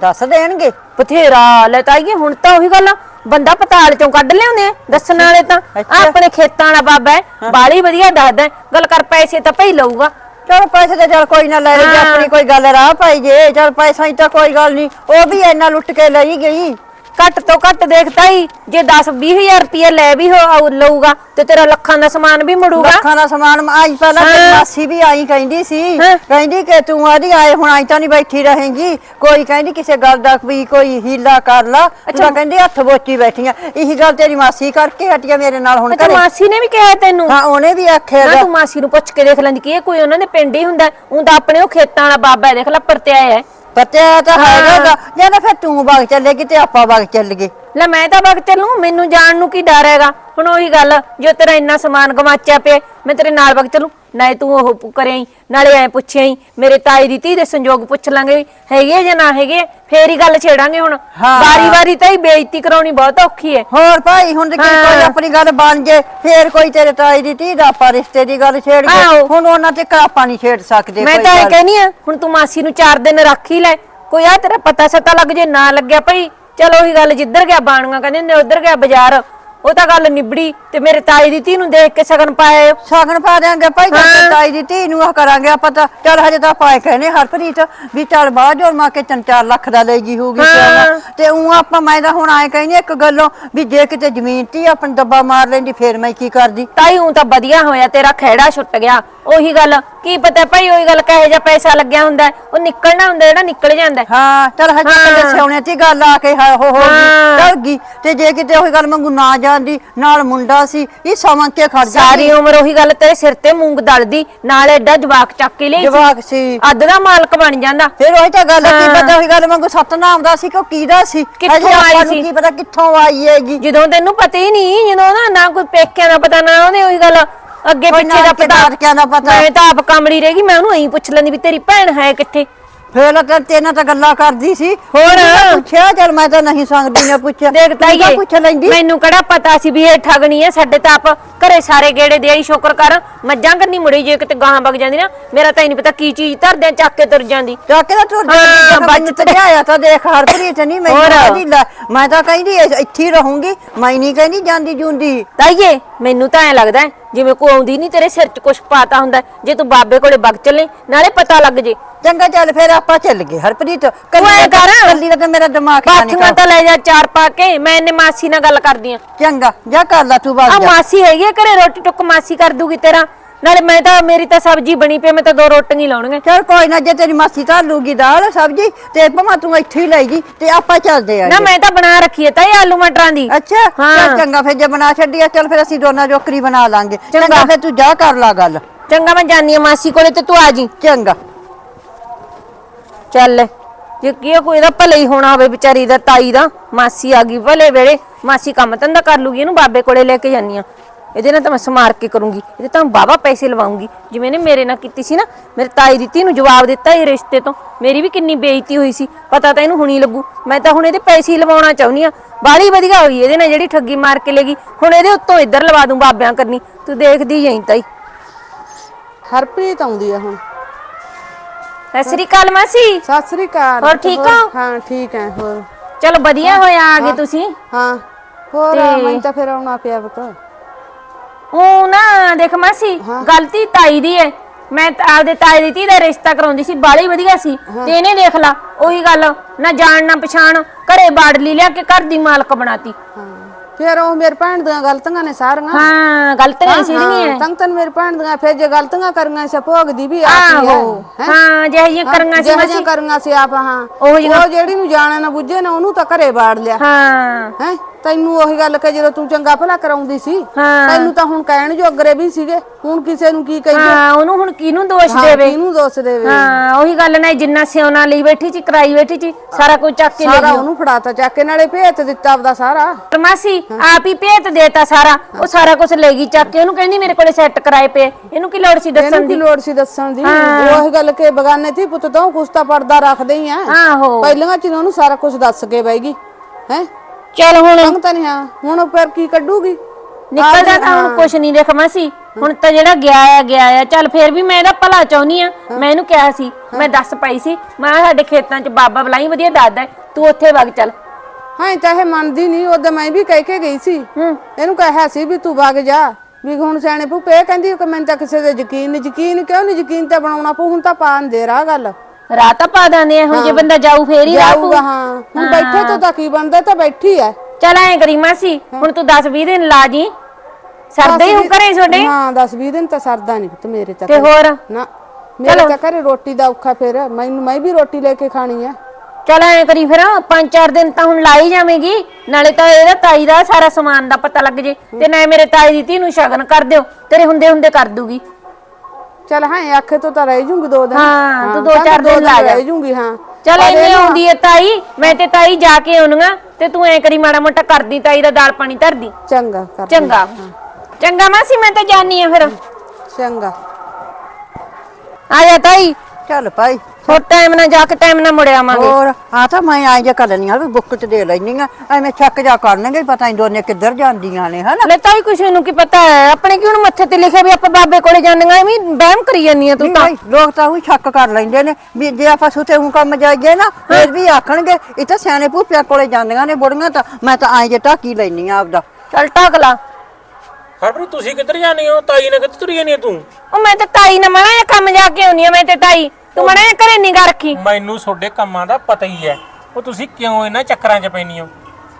ਦੱਸ ਦੇਣਗੇ। ਬਥੇਰਾ ਲੈ ਤਾਈਏ ਹੁਣ ਤਾਂ ਉਹੀ ਗੱਲ ਆ, ਬੰਦਾ ਪਤਾਲ ਚੋਂ ਕੱਢ ਲਿਆਉਂਦੇ ਆ ਦੱਸਣ ਵਾਲੇ ਤਾਂ। ਆਹ। ਆਪਣੇ ਖੇਤਾਂ ਵਾਲਾ ਬਾਬਾ ਹੈ ਬਾਲੀ ਵਧੀਆ ਦੱਸਦਾ ਹੈ। ਗੱਲ ਕਰ ਪੈਸੇ ਤਾਂ ਭਈ ਲਊਗਾ। ਚਲ ਪੈਸੇ ਤੇ ਚਲ ਕੋਈ ਨਾ ਲੈ ਲਈ ਜੇ ਹਾਂ। ਆਪਣੀ ਕੋਈ ਗੱਲ ਰਾਹ ਪਾਈ ਜੇ ਚਲ ਪੈਸਾ ਹੀ ਤਾਂ ਕੋਈ ਗੱਲ ਨਹੀਂ। ਉਹ ਵੀ ਇੰਨਾ ਲੁੱਟ ਕੇ ਲਈ ਗਈ। ਘੱਟ ਤੋਂ ਘੱਟ ਦੇਖਤਾ ਹੀ ਜੇ 10 20000 ਰੁਪਏ ਲੈ ਵੀ ਹੋ ਲਊਗਾ ਤੇ ਤੇਰਾ ਲੱਖਾਂ ਦਾ ਸਮਾਨ ਵੀ ਮੁੜੂਗਾ। ਲੱਖਾਂ ਦਾ ਸਮਾਨ ਆਈ ਪਹਿਲਾਂ ਹਾਂ। ਮਾਸੀ ਵੀ ਆਈ ਕਹਿੰਦੀ ਸੀ। ਕਹਿੰਦੀ ਕਿ ਤੂੰ ਆਦੀ ਆਏ ਹੁਣ ਆਈ ਤਾਂ ਨਹੀਂ ਬੈਠੀ ਰਹੇਂਗੀ। ਕੋਈ ਕਹਿੰਦੀ ਕਿਸੇ ਗੱਲ ਦਾ ਵੀ ਕੋਈ ਹੀਲਾ ਕਰ ਲਾ। ਤਾਂ ਕਹਿੰਦੀ ਹੱਥ ਬੋਚੀ ਬੈਠੀਆਂ ਇਹੀ ਗੱਲ ਤੇਰੀ ਮਾਸੀ ਕਰਕੇ ਹਟੀਆਂ ਮੇਰੇ ਨਾਲ ਹੁਣ ਅੱਛਾ ਘਰੇ। ਮਾਸੀ ਨੇ ਵੀ ਕਿਹਾ ਤੈਨੂੰ? ਹਾਂ ਉਹਨੇ ਵੀ ਆਖਿਆ ਨਾ। ਤੂੰ ਮਾਸੀ ਨੂੰ ਪੁੱਛ ਕੇ ਦੇਖ ਲੈਂਦੀ ਕਿ ਇਹ ਕੋਈ ਉਹਨਾਂ ਦੇ ਪਿੰਡ ਹੀ ਹੁੰਦਾ? ਉਹ ਤਾਂ ਆਪਣੇ ਉਹ ਖੇਤਾਂ ਵਾਲਾ ਬਾਬਾ ਦੇਖ ਲੈ ਪਰਤਿਆ ਹੈ। ਪਤਾ ਤਾਂ। ਹੈਗਾ ਗਾ। ਜਾਂ ਤਾਂ ਫਿਰ ਤੂੰ ਵਗ ਚੱਲੇਗੀ ਤੇ ਆਪਾਂ ਵਗ ਚੱਲ ਗਏ ਲੈ ਮੈਂ ਤਾਂ ਵਗ ਚੱਲੂ ਮੈਨੂੰ ਜਾਣ ਨੂੰ ਕੀ ਡਰ ਹੈਗਾ ਹੁਣ ਉਹੀ ਗੱਲ ਜੋ ਤੇਰਾ ਇੰਨਾ ਸਮਾਨ ਗਵਾਚਿਆ ਪਿਆ ਮੈਂ ਤੇਰੇ ਨਾਲ ਵਗ ਚੱਲੂ ਨਾਲੇ ਤੂੰ ਉਹ ਈ ਨਾਲੇ ਐ ਪੁੱਛਿਆ ਈ ਮੇਰੇ ਤਾਈ ਦੀ ਧੀ ਦੇ ਸੰਜੋਗ ਪੁੱਛ ਲਾਂਗੇ ਹੈਗੇ ਜਾਂ ਨਾ ਹੈਗੇ ਫੇਰ ਹੀ ਗੱਲ ਛੇੜਾਂਗੇ ਹੁਣ ਹਾਂ। ਵਾਰੀ ਵਾਰੀ ਤਾਂ ਹੀ ਬੇਇੱਜ਼ਤੀ ਕਰਾਉਣੀ ਬਹੁਤ ਔਖੀ ਹੈ ਹੋਰ ਭਾਈ ਹੁਣ ਹਾਂ। ਕੋਈ ਆਪਣੀ ਗੱਲ ਬਣ ਜੇ ਫੇਰ ਕੋਈ ਤੇਰੇ ਤਾਈ ਦੀ ਧੀ ਦਾ ਆਪਾਂ ਰਿਸ਼ਤੇ ਦੀ ਗੱਲ ਛੇੜ ਗਏ ਆਹੋ। ਹੁਣ ਉਹਨਾਂ ਤੇ ਆਪਾਂ ਨਹੀਂ ਛੇੜ ਸਕਦੇ ਮੈਂ ਕੋਈ ਤਾਂ ਇਹ ਗੱਲ। ਕਹਿਨੀ ਆ ਹੁਣ ਤੂੰ ਮਾਸੀ ਨੂੰ 4 ਦਿਨ ਰੱਖ ਹੀ ਲੈ ਕੋਈ ਆ ਤੇਰਾ ਪਤਾ ਸਤਾ ਲੱਗ ਜੇ ਨਾ ਲੱਗਿਆ ਭਈ ਚਲੋ ਉਹੀ ਗੱਲ ਜਿੱਧਰ ਗਿਆ ਬਾਣੂਆਂ ਕਹਿੰਦੇ ਨੇ ਉਧਰ ਗਿਆ ਬਾਜ਼ਾਰ। ਉਹ ਤਾਂ ਗੱਲ ਨਿਬੜੀ ਤੇ ਮੇਰੇ ਤਾਈ ਦੀ ਧੀ ਨੂੰ ਦੇਖ ਕੇ ਸਗਨ ਪਾਇਆ ਸਾਗਣ ਪਾ ਦਿਆਂਗੇ ਭਾਈ ਹਾਂ। ਤਾਈ ਦੀ ਧੀ ਨੂੰ ਉਹ ਕਰਾਂਗੇ ਆਪਾਂ ਤਾਂ ਚੱਲ ਹਜੇ ਤਾਂ ਪਾਏ ਕਹਿੰਦੇ ਹਰਪ੍ਰੀਤ ਵੀ ਚੱਲ ਬਾਅਦ ਜੋਰ ਮਾ ਕੇ 3-4 ਲੱਖ ਦਾ ਲੈ ਜੀ ਹੋਊਗੀ ਹਾਂ। ਤੇ ਉਹ ਆਪਾਂ ਮੈਂ ਤਾਂ ਹੁਣ ਆਏ ਕਹਿੰਦੀ ਇੱਕ ਗੱਲੋਂ ਵੀ ਜੇ ਕਿਤੇ ਜ਼ਮੀਨ ਤੀ ਆਪਣ ਦੱਬਾ ਮਾਰ ਲੈਂਦੀ ਫੇਰ ਮੈਂ ਕੀ ਕਰਦੀ ਤਾਈ ਹੂੰ ਤਾਂ ਵਧੀਆ ਹੋਇਆ ਤੇਰਾ ਖਹਿੜਾ ਛੁੱਟ ਗਿਆ ਉਹੀ ਗੱਲ ਕੀ ਪਤਾ ਭਾਈ ਉਹੀ ਗੱਲ ਕਹੇ ਜਾ ਪੈਸਾ ਲੱਗਿਆ ਹੁੰਦਾ ਹੈ, ਉਹ ਨਿਕਲਣਾ ਹੁੰਦਾ ਜਿਹੜਾ ਨਿਕਲ ਜਾਂਦਾ ਹੈ। ਹਾਂ ਚੱਲ ਹਜੇ ਹਾਂ। ਕੱਲੇ ਸਿਆਉਣੇ ਤੇ ਗੱਲ ਆ ਕੇ ਹਾ- ਹੋ ਹੋ ਹਾਂ। ਗਈ ਚਲ ਗਈ ਤੇ ਜੇ ਕਿਤੇ ਉਹੀ ਗੱਲ ਮੰਗੂ ਨਾ ਜਾਂਦੀ ਨਾਲ ਮੁੰਡਾ ਸੀ ਇਹ ਸਮਾਂ ਕੇ ਖੜ ਜਾਂਦੀ? ਸਾਰੀ ਉਮਰ ਉਹੀ ਗੱਲ ਤੇਰੇ ਸਿਰ ਤੇ ਮੂੰਗ ਦਲਦੀ ਨਾਲ ਐਡਾ ਜਵਾਕ ਚੱਕ ਕੇ ਲਈ ਜਵਾਕ ਸੀ। ਅੱਧ ਦਾ ਮਾਲਕ ਬਣ ਜਾਂਦਾ। ਫਿਰ ਉਹੀ ਤਾਂ ਗੱਲ ਕੀ। ਪਤਾ ਉਹੀ ਗੱਲ ਮੰਗੂ ਸਤਨਾਮ ਦਾ ਸੀ ਕਿ ਉਹ ਕਿਹਦਾ ਸੀ? ਕਿੱਥੋਂ ਆਈ ਸੀ? ਕੀ ਪਤਾ ਕਿੱਥੋਂ ਆਈ ਹੈਗੀ। ਜਦੋਂ ਤੈਨੂੰ ਪਤਾ ਹੀ ਨਹੀਂ ਜਦੋਂ ਨਾ ਨਾ ਕੋਈ ਪੇਕਿਆਂ ਦਾ ਪਤਾ ਨਾ ਉਹਨੇ ਉਹੀ ਗੱਲ ਅੱਗੇ ਪਿੱਛੇ ਦਾ ਪਤਾ। ਦਾ। ਮੈਂ ਤਾਂ ਆਪ ਕਮਲੀ ਰਹਿ ਗਈ ਮੈਂ ਉਹਨੂੰ ਐਂ ਪੁੱਛ ਲੈਂਦੀ ਵੀ ਤੇਰੀ ਭੈਣ ਹੈ ਕਿੱਥੇ? ਫੇਰ ਤਾਂ ਤੇਨਾਂ ਤਾਂ ਗੱਲਾਂ ਕਰਦੀ ਸੀ। ਹੋਰ? ਮੈਂ ਪੁੱਛਿਆ ਚੱਲ ਮੈਂ ਤਾਂ ਨਹੀਂ ਸੰਗਦੀ ਨੇ ਪੁੱਛਿਆ। ਦੇਖ ਤੂੰ ਤਾਂ ਤਾਈਏ ਪੁੱਛ ਲੈਂਦੀ? ਮੈਨੂੰ ਕਿਹੜਾ ਪਤਾ ਸੀ ਵੀ ਇਹ ਠਗਣੀ ਹੈ ਸਾਡੇ ਤਾਂ ਆਪ ਘਰੇ ਸਾਰੇ ਗੇੜੇ ਦੇ ਆਈ ਸ਼ੁਕਰ ਕਰ। ਮੱਝਾਂ ਕਰਨੀ ਮੁੜੀ ਜੇ ਕਿਤੇ ਗਾਹਾਂ ਵਗ ਜਾਂਦੀ ਨਾ ਮੇਰਾ ਤਾਂ ਹੀ ਨਹੀਂ ਪਤਾ ਕੀ ਚੀਜ਼ ਧਰਦਿਆਂ ਚੱਕ ਕੇ ਤੁਰ ਜਾਂਦੀ। ਜਾ ਕੇ ਤਾਂ ਤੂੰ ਹਾਂ, ਬੱਚ ਬੱਚ ਤੇ। ਆਇਆ ਤਾਂ ਦੇਖ ਹਰਪ੍ਰੀਤ ਨਹੀਂ ਮੈਂ ਹੋਰ? ਕਹਿੰਦੀ ਲੈ ਮੈਂ ਤਾਂ ਕਹਿੰਦੀ ਇੱਥੇ ਹੀ ਰਹੂੰਗੀ ਮੈਂ ਨਹੀਂ ਕਹਿੰਦੀ ਜਾਂਦੀ ਜੂੰਦੀ। ਤਾਈਏ ਮੈਨੂੰ ਤਾਂ ਐ ਲੱਗਦਾ ਹੈ ਜਿਵੇਂ ਕੋ ਆਉਂਦੀ ਨਹੀਂ ਤੇਰੇ ਸਿਰ 'ਚ ਕੁਛ ਪਾਤਾ ਹੁੰਦਾ। ਜੇ ਤੂੰ ਬਾਬੇ ਕੋਲੇ ਵਗ ਚੱਲੇ ਨਾਲੇ ਪਤਾ ਲੱਗ ਜੇ। ਚੰਗਾ ਚੱਲ ਫੇਰ ਆਪਾਂ ਚੱਲ ਗਏ। ਹਰਪ੍ਰੀਤ ਐਂ ਕੱਲੀ ਕਰ। ਕੱਲੀ ਦਾ ਤਾਂ ਮੇਰਾ ਦਿਮਾਗ ਨਾ ਬਾਥੀਆਂ ਤਾਂ ਲੈ ਜਾ ਚਾਰ ਪਾ ਕੇ ਮੈਂ ਇਹਨੇ ਮਾਸੀ ਨਾਲ ਗੱਲ ਕਰਦੀ ਆ। ਚੰਗਾ ਜਾ ਕਰ ਲੈ ਤੂੰ ਆ ਬਾਤ ਮਾਸੀ ਹੈਗੀ ਆ ਘਰੇ ਰੋਟੀ ਟੁੱਕ ਮਾਸੀ ਕਰ ਦੂਗੀ ਤੇਰਾ। ਨਾਲੇ ਮੈਂ ਤਾਂ ਮੇਰੀ ਤਾਂ ਸਬਜ਼ੀ ਬਣੀ ਪਈ ਮੈਂ ਤਾਂ ਦੋ ਰੋਟੀਆਂ ਹੀ ਲਾਉਣੀਆਂ। ਚਲ ਕੋਈ ਨਾ ਜੇ ਤੇਰੀ ਮਾਸੀ ਤਾਂ ਲੂਗੀ ਦਾਲ ਸਬਜੀ ਤੇ ਭਮਾ ਤੂੰ ਇੱਥੇ ਹੀ ਲੈ ਜੀ ਤੇ ਆਪਾਂ ਚੱਲਦੇ ਆ ਨਾ ਮੈਂ ਤਾਂ ਬਣਾ ਰੱਖੀ ਹੈ ਤਾਈ ਆਲੂ ਮਟਰਾਂ ਦੀ। ਅੱਛਾ ਹਾਂ। ਚੱਲ ਚੰਗਾ ਫਿਰ ਜੇ ਬਣਾ ਛੱਡੀਆ ਚੱਲ ਫਿਰ ਅਸੀਂ ਦੋਨਾਂ ਜੋਕਰੀ ਬਣਾ ਲਾਂਗੇ। ਚੰਗਾ। ਫਿਰ ਤੂੰ ਜਾ ਕਰ ਲਾ ਗੱਲ। ਚੰਗਾ ਮੈਂ ਜਾਨੀ ਆ ਮਾਸੀ ਕੋਲੇ ਤੇ ਤੂੰ ਆ ਜੀ। ਚੰਗਾ। ਚੱਲ ਜੇ ਕੀ ਆ, ਕੋਈ ਦਾ ਭਲੇ ਹੀ ਹੋਣਾ ਹੋਵੇ ਵਿਚਾਰੀ ਦਾ ਤਾਈ ਦਾ। ਮਾਸੀ ਆ ਗਈ ਭਲੇ ਵੇਲੇ। ਮਾਸੀ ਕੰਮ ਧੰਦਾ ਕਰ ਲੂਗੀ ਇਹਨੂੰ ਬਾਬੇ ਕੋਲੇ ਲੈ ਕੇ ਜਾਨੀ ਆ। ਇਹਦੇ ਨਾਲ ਤਾਂ ਮੈਂ ਸਮਾਰ ਕੇ ਕਰੂੰਗੀ। ਇਹਦੇ ਤਾਂ ਬਾਬਾ ਪੈਸੇ ਲਵਾਉਂਗੀ। ਜਿਵੇਂ ਇਹਨੇ ਮੇਰੇ ਨਾਲ ਕੀਤੀ ਸੀ ਨਾ ਮੇਰੇ ਤਾਈ ਦੀ ਧੀ ਨੂੰ ਜਵਾਬ ਦਿੱਤਾ ਇਹ ਰਿਸ਼ਤੇ ਤੋਂ। ਮੇਰੀ ਵੀ ਕਿੰਨੀ ਬੇਇੱਜ਼ਤੀ ਹੋਈ ਸੀ। ਪਤਾ ਤਾਂ ਇਹਨੂੰ ਹੁਣੀ ਲੱਗੂ। ਮੈਂ ਤਾਂ ਹੁਣ ਇਹਦੇ ਪੈਸੇ ਹੀ ਲਵਾਉਣਾ ਚਾਹੁੰਦੀ ਆ ਬਾੜੀ ਵਧੀਆ ਹੋਈ ਇਹਦੇ ਨਾਲ ਜਿਹੜੀ ਠੱਗੀ ਮਾਰ ਕੇ ਲੈਗੀ ਹੁਣ ਇਹਦੇ ਉੱਤੋਂ ਇੱਧਰ ਲਵਾ ਦੂੰ ਬਾਬਿਆਂ ਕਰਨੀ ਤੂੰ ਦੇਖਦੀ ਜਾਈਂ ਤਾਈ। ਹਰਪ੍ਰੀਤ ਆਉਂਦੀ ਆ ਹੁਣ। ਸਤਿ ਸ੍ਰੀ ਅਕਾਲ ਮਾਸੀ। ਸਤਿ ਸ੍ਰੀ ਅਕਾਲ। ਹੋਰ ਠੀਕ ਹੋ? ਹਾਂ ਠੀਕ ਹੈ ਹੋਰ। ਚਲੋ ਵਧੀਆ ਹੋਇਆ ਆ ਗਏ ਤੁਸੀਂ। ਹਾਂ ਹੋਰ ਤੇ- ਮੈਂ ਤਾਂ ਫਿਰ ਆਉਣਾ ਪਿਆ ਪੁੱਤ। ਉਹ ਨਾ ਦੇਖ ਮਾਸੀ ਗਲਤੀ ਤਾਈ ਦੀ ਹੈ ਮੈਂ ਤਾਂ ਆਪਦੇ ਤਾਈ ਦੀ ਧੀ ਦਾ ਰਿਸ਼ਤਾ ਕਰਾਉਂਦੀ ਸੀ ਬਾਲੀ ਵਧੀਆ ਸੀ। ਤੇ ਇਹਨੇ ਦੇਖ ਲਾ ਉਹੀ ਗੱਲ ਨਾ ਜਾਣ ਨਾ ਪਛਾਣ ਘਰੇ ਬਾੜਲੀ ਲਿਆ ਕੇ ਘਰ ਦੀ ਮਾਲਕ ਬਣਾਤੀ। ਫਿਰ ਉਹ ਮੇਰੀ ਭੈਣ ਦੀਆਂ ਗਲਤੀਆਂ ਨੇ ਸਾਰੀਆਂ। ਹਾਂ ਗਲਤੀਆਂ ਸੀਗੀਆਂ। ਤੰਗ ਤਨ ਮੇਰੀ ਭੈਣ ਦੀਆਂ ਫਿਰ ਜੇ ਗਲਤੀਆਂ ਕਰੀਆਂ ਸੀ ਭੋਗਦੀ ਵੀ ਆਪ ਹੀ ਹੈ। ਹਾਂ? ਜਿਹੇ ਜਿਹੀਆਂ ਕਰੀਆਂ ਸੀ ਮਾਸੀ। ਕਰੀਆਂ ਸੀ ਆਪ ਹਾਂ। ਉਹ ਜਿਹੜੀ ਨੂੰ ਜਾਣੇ ਨਾ ਬੁੱਝੇ ਨਾ ਉਹਨੂੰ ਤਾਂ ਘਰੇ ਬਾੜ ਲਿਆ। ਹਾਂ। ਹੈ? ਤੈਨੂੰ ਉਹੀ ਗੱਲ ਕਿ ਜਦੋਂ ਤੂੰ ਚੰਗਾ ਭਲਾ ਕਰਾਉਂਦੀ ਸੀ ਹਾਂ। ਤੈਨੂੰ ਤਾਂ ਹੁਣ ਕਹਿਣ ਜੋ ਅਗਰੇ ਵੀ ਸੀਗੇ ਹੁਣ ਕਿਸੇ ਨੂੰ ਕੀ ਕਹੀਏ? ਹਾਂ ਉਹਨੂੰ ਹੁਣ ਕਿਹਨੂੰ ਦੋਸ਼ ਹਾਂ, ਦੇਵੇ? ਕਿਹਨੂੰ ਦੋਸ਼ ਦੇਵੇ? ਹਾਂ ਉਹੀ ਗੱਲ ਨਾ ਜਿੰਨਾ ਸਿਉਣਾ ਲਈ ਬੈਠੀ ਸੀ ਕਰਾਈ ਬੈਠੀ ਸੀ ਸਾਰਾ ਕੁਝ ਚੱਕ ਕੇ ਲੈ ਸਾਰਾ ਗਈ। ਉਹਨੂੰ ਫੜਾਤਾ ਚੱਕ ਕੇ ਨਾਲੇ ਭੇਤ ਦਿੱਤਾ ਆਪਦਾ ਸਾਰਾ। ਮਾਸੀ ਆਪ ਹੀ ਭੇਤ ਦੇਤਾ ਸਾਰਾ। ਉਹ ਸਾਰਾ ਕੁਝ ਲੈ ਗਈ ਚੱਕ ਕੇ ਉਹਨੂੰ ਕਹਿੰਦੀ ਮੇਰੇ ਕੋਲੇ ਸੈੱਟ ਕਰਾਏ ਪਏ। ਇਹਨੂੰ ਕੀ ਲੋੜ ਸੀ ਦੱਸਣ ਇਹਨੂੰ ਕੀ ਦੀ? ਲੋੜ ਸੀ ਦੱਸਣ ਦੀ? ਉਹੀ ਗੱਲ ਕਿ ਬਗਾਨੇ ਤੀ ਪੁੱਤ ਤੋਂ ਕੁਛ ਤਾਂ ਪਰਦਾ ਰੱਖਦੇ ਹੀ ਆ। ਆਹੋ। ਪਹਿਲੀਆਂ ਚ ਉਹਨੂੰ ਸਾਰਾ ਕੁਝ ਦੱਸ ਕੇ ਬੈਗੀ ਹੈ? ਚੱਲ ਹੁਣ ਤੰਗ ਤਾਂ ਨਹੀਂ ਹਾਂ ਹੁਣ ਫਿਰ ਕੀ ਕੱਢੂਗੀ? ਨਿਕਲਦਾ ਤਾਂ ਹੁਣ ਕੁਛ ਨਹੀਂ ਦੇਖ ਮਾਸੀ। ਹੁਣ ਤਾਂ ਜਿਹੜਾ ਗਿਆ ਆ ਗਿਆ ਆ। ਚੱਲ ਫੇਰ ਵੀ ਮੈਂ ਇਹਦਾ ਭਲਾ ਚਾਹੁੰਨੀ ਆ। ਮੈਂ ਇਹਨੂੰ ਕਿਹਾ ਸੀ ਮੈਂ ਦੱਸ ਪਾਈ ਸੀ। ਮੈਂ ਕਿਹਾ ਸਾਡੇ ਖੇਤਾਂ 'ਚ ਬਾਬਾ ਬਲਾਈ ਵਧੀਆ ਦੱਸਦਾ ਹੈ, ਤੂੰ ਉੱਥੇ ਵਗ ਚੱਲ। ਹਾਂ ਇਹ ਮੰਨਦੀ ਨਹੀਂ। ਉਦੋਂ ਮੈਂ ਵੀ ਕਹਿ ਕੇ ਗਈ ਸੀ। ਹੂੰ। ਇਹਨੂੰ ਕਿਹਾ ਸੀ ਵੀ ਤੂੰ ਵਗ ਜਾ। ਵੀ ਹੁਣ ਸਿਆਣੇ ਭੁੱਪੇ ਕਹਿੰਦੀ ਕਿ ਮੈਨੂੰ ਤਾਂ ਕਿਸੇ ਦੇ ਯਕੀਨ ਨਹੀਂ ਯਕੀਨ ਕਿਉਂ ਨਹੀਂ ਯਕੀਨ ਤਾਂ ਬਣਾਉਣਾ ਪਊ। ਹੁਣ ਤਾਂ ਪਾਣ ਦੇ ਰਾ ਗੱਲ। ਰਾਹ ਤਾਂ ਪਾ ਦਾਨੇ ਜੇ ਬੰਦਾ ਜਾਊ ਫੇਰ ਹੀ ਰਾਹ ਪਊ। ਜਾਊਗਾ ਹਾਂ। ਹੁਣ ਬੈਠੇ ਤੋਂ ਤਾਂ ਕੀ ਬਣਦਾ ਤਾਂ ਬੈਠੀ ਐ। ਚੱਲ ਐਂ ਕਰੀ ਮਾਸੀ ਹੁਣ ਤੂੰ 10 20 ਦਿਨ ਲਾ ਜੀ। ਸਰਦੇ ਹੀ ਘਰੇ ਛੋਡੇ ਹਾਂ 10 20 ਦਿਨ ਤਾਂ ਸਰਦਾ ਨਹੀਂ ਪੁੱਤ ਮੇਰੇ ਤਾਂ ਤੇ ਹੋਰ? ਨਾ ਮੇਰੇ ਤਾਂ ਘਰੇ ਰੋਟੀ ਦਾ ਔਖਾ ਫੇਰ ਮੈਨੂੰ ਮੈਂ ਵੀ ਰੋਟੀ ਲੈ ਕੇ ਖਾਣੀ ਐ। ਚੱਲ ਐਂ ਕਰੀ ਫਿਰ ਪੰਜ ਚਾਰ ਦਿਨ ਤਾਂ ਹੁਣ ਲਾਈ ਜਾਵੇਂਗੀ ਨਾਲੇ ਤਾਂ ਇਹਦਾ ਤਾਈ ਦਾ ਸਾਰਾ ਸਮਾਨ ਦਾ ਪਤਾ ਲੱਗ ਜੇ। ਤੇ ਨਾ ਮੇਰੇ ਤਾਈ ਦੀ ਧੀ ਨੂੰ ਸ਼ਗਨ ਕਰ ਦਿਓ ਤੇਰੇ ਹੁੰਦੇ ਹੁੰਦੇ ਕਰ ਦੂਗੀ। ਚਲ ਹਾਂ ਆਖੇ ਤੋਂ ਤਾਂ ਰਹਿ ਜੂੰਗੀ ਦੋ ਦਿਨ। ਹਾਂ, ਤੂੰ ਦੋ ਕਹਿੰਦੀ ਚਾਰ ਦਿਨ ਲਾ ਜਾ। ਰਹਿ ਜੂੰਗੀ ਹਾਂ। ਚੱਲ ਇੰਨੇ ਆਉਂਦੀ ਏ ਤਾਈ ਮੈਂ ਤੇ ਤਾਈ ਜਾ ਕੇ ਆਉਣੀਆਂ ਤੇ ਤੂੰ ਐਂ ਕਰੀ ਮਾੜਾ ਮੋਟਾ ਕਰਦੀ ਤਾਈ ਦਾ ਦਾਲ ਪਾਣੀ ਧਰਦੀ। ਚੰਗਾ ਕਰ ਚੰਗਾ। ਚੰਗਾ ਮਾਸੀ ਮੈਂ ਤਾਂ ਜਾਣੀ ਆ ਫਿਰ। ਚੰਗਾ। ਆ ਜਾ ਤਾਈ। ਚੱਲ ਭਾਈ। ਹੋਰ ਟਾਈਮ ਨਾਲ ਜਾ ਕੇ ਟਾਈਮ ਨਾਲ ਮੁੜ ਆਵਾਂਗੇ। ਹੋਰ ਆ ਤਾਂ ਮੈਂ ਆਈ ਜੇ ਕਰਨੀ ਆ ਵੀ ਬੁੱਕ ਚ ਦੇ ਲੈਣੀ ਆ ਐਵੇਂ ਛੱਕ ਜਾ ਕਰਨਗੇ ਪਤਾ ਨਹੀਂ ਦੋਨੇ ਕਿੱਧਰ ਜਾਂਦੀਆਂ ਨੇ ਹਨਾ? ਲੈ ਤਾਈ ਕੁਛ ਨੂੰ ਕੀ ਪਤਾ ਹੈ ਆਪਣੇ ਕਿਉਂ ਮੱਥੇ ਤੇ ਲਿਖਿਆ ਵੀ ਆਪਾਂ ਬਾਬੇ ਕੋਲੇ ਜਾਂਦੀਆਂ ਐਵੇਂ ਬਹਿਮ ਕਰੀ ਜਾਂਦੀ ਆ ਤੂੰ ਤਾਂ। ਲੋਕ ਤਾਂ ਉਹ ਸ਼ੱਕ ਕਰ ਲੈਂਦੇ ਨੇ ਵੀ ਜੇ ਆਪਾਂ ਸੁਤੇ ਹੂੰ ਕੰਮ ਜਾਈਏ ਨਾ ਫਿਰ ਵੀ ਆਖਣਗੇ ਇਹ ਤਾਂ ਸਿਆਣੇ ਭੂਪਿਆਂ ਕੋਲੇ ਜਾਂਦੀਆਂ ਨੇ ਬੁੜੀਆਂ ਤਾਂ ਮੈਂ ਤਾਂ ਆਈ ਜੇ ਢਾਕੀ ਲੈਣੀ ਆ ਆਪਦਾ। ਚੱਲ ਟਾਕ ਲਾ। ਹਰਪ੍ਰੀਤ ਤੁਸੀਂ ਕਿੱਧਰ ਜਾਣੀ ਹੋ? ਤਾਈ ਨਾਲ ਕਿੱਧਰ ਤੁਰੀ ਜਾਣੀ ਹੋ ਤੂੰ? ਉਹ ਮੈਂ ਤੇ ਤਾਈ ਨਾ ਮਣਾ ਇਹ ਕੰਮ ਜਾ ਕੇ ਆਉਣੀ ਆ ਮੈਂ ਤੇ ਤਾਈ। ਤੂੰ ਮਣਾ ਘਰੇ ਨਿਗਾ ਰੱਖੀ। ਮੈਨੂੰ ਤੁਹਾਡੇ ਕੰਮਾਂ ਦਾ ਪਤਾ ਹੀ ਹੈ। ਉਹ ਤੁਸੀਂ ਕਿਉਂ ਇਹਨਾਂ ਚੱਕਰਾਂ 'ਚ ਪੈਣੀ ਹੋ?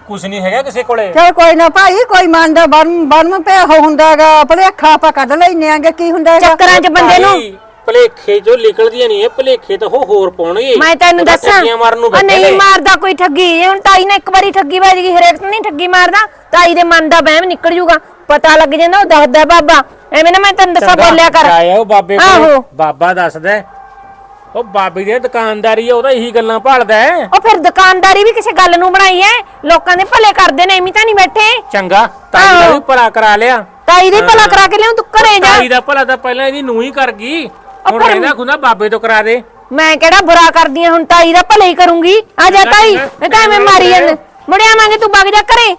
ਕੁਝ ਨਹੀਂ ਹੈਗਾ ਕਿਸੇ ਕੋਲੇ। ਚਲ ਕੋਈ ਨਾ ਭਾਈ ਕੋਈ ਮੰਨਦਾ ਬਰਮ ਬਰਮ ਪਿਆ ਹੁੰਦਾਗਾ ਭਲੇਖਾ ਆਪਾਂ ਕੱਢ ਲੈਨੇ ਆਂਗੇ ਕੀ ਹੁੰਦਾ ਹੈਗਾ? ਚੱਕਰਾਂ 'ਚ ਬੰਦੇ ਨੂੰ। ਭੁਲੇਖੇ ਜੋ ਨਿਕਲਦੀਆਂ ਨਹੀਂ ਇਹ ਭੁਲੇਖੇ ਤਾਂ ਉਹ ਹੋਰ ਪਾਉਣਗੇ। ਮੈਂ ਤੈਨੂੰ ਉਹਦਾ ਦੱਸਾਂ। ਠੱਗੀਆਂ ਮਾਰਨ ਨੂੰ ਉਹ ਬੈਠੇ ਨਹੀਂ ਨੇ। ਮਾਰਦਾ ਕੋਈ ਠੱਗੀ। ਇਹ ਹੁਣ ਤਾਈ ਨੇ ਇੱਕ ਵਾਰੀ ਠੱਗੀ ਵੱਜ ਗਈ ਹਰੇਕ ਤੋਂ ਨਹੀਂ ਠੱਗੀ ਮਾਰਦਾ। ਤਾਈ ਦੇ ਮਨ ਦਾ ਵਹਿਮ ਨਿਕਲ ਜੂਗਾ। ਪਤਾ ਲੱਗ ਜਾਂਦਾ ਉਹ ਦੱਸਦਾ ਬਾਬਾ। ਐਵੇਂ ਨਾ ਮੈਂ ਤੈਨੂੰ ਦੱਸਾਂ ਚੰਗਾ, ਬੋਲਿਆ ਕਰ। ਆਇਆ ਉਹ ਬਾਬੇ ਕੋਲੇ। ਆਹੋ। ਬਾਬਾ ਦੱਸਦਾ ਹੈ। ਉਹ ਬਾਬੇ ਦੀ ਦੁਕਾਨਦਾਰੀ ਹੈ ਉਹਦਾ ਇਹੀ ਗੱਲਾਂ ਭਾਲਦਾ ਹੈ। ਉਹ ਫਿਰ ਦੁਕਾਨਦਾਰੀ ਵੀ ਕਿਸੇ ਗੱਲ ਨੂੰ ਬਣਾਈ ਐ ਲੋਕਾਂ ਦੇ ਭਲੇ ਕਰਦੇ ਨੇ ਐਵੇਂ ਤਾਂ ਨਹੀਂ ਬੈਠੇ। ਚੰਗਾ ਤਾਈ ਦਾ। ਵੀ ਭਲਾ ਕਰਾ ਲਿਆ। ਤਾਈ ਦੇ ਭਲਾ ਕਰਾ ਕੇ ਲਿਆਉਂ ਤੂੰ ਘਰੇ ਜਾ। ਤਾਈ ਦਾ ਭਲਾ ਤਾਂ ਪਹਿਲਾਂ ਇਹਦੀ ਨੂੰ ਹੀ ਕਰ ਗਈ। ਹੁਣ ਫਿਰ- ਇਹਦਾ ਖੁੰਦਾ ਬਾਬੇ ਤੋਂ ਕਰਾ ਦੇ। ਮੈਂ ਕਿਹੜਾ ਬੁਰਾ ਕਰਦੀ ਆ ਹੁਣ ਤਾਈ ਦਾ ਭਲਾ ਹੀ ਕਰੂੰਗੀ। ਆ ਜਾ ਤਾਈ ਇਹ ਤਾਂ ਐਵੇਂ ਮਾਰੀ ਜਾਂਦੇ। ਮੁੜਿਆ ਮੰਗੇ ਤੂੰ ਵਗ ਜਾ ਘਰੇ।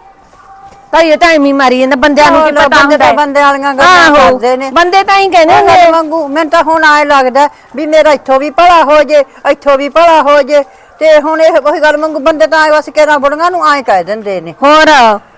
ਤਾਈ ਇਹ ਤਾਂ ਐਵੇਂ ਹੀ ਮਾਰੀ ਜਾਂਦਾ ਬੰਦਿਆਂ ਨੂੰ ਕੀ ਪਤਾ ਬੰਦੇ ਹੁੰਦਾ ਤਾਂ ਹੈ। ਵਾਲੀਆਂ ਗੱਲਾਂ ਆਹੋ, ਕਰਦੇ ਨੇ। ਬੰਦੇ ਤਾਂ ਹੀ ਕਹਿੰਦੇ ਹੁੰਦੇ ਵਾਂਗੂ ਮੈਨੂੰ ਤਾਂ ਹੁਣ ਆਏ ਲੱਗਦਾ ਵੀ ਮੇਰਾ ਇੱਥੋਂ ਵੀ ਭਲਾ ਹੋ ਜੇ ਇੱਥੋਂ ਵੀ ਭਲਾ ਹੋ ਜੇ ਤੇ ਹੁਣ ਇਹ ਉਹੀ ਗੱਲ ਵਾਂਗੂ ਬੰਦੇ ਤਾਂ ਆਏ ਬਸ ਕਿਹੜਾ ਬੁੜੀਆਂ ਨੂੰ ਆਏ ਕਹਿ ਦਿੰਦੇ ਨੇ। ਹੋਰ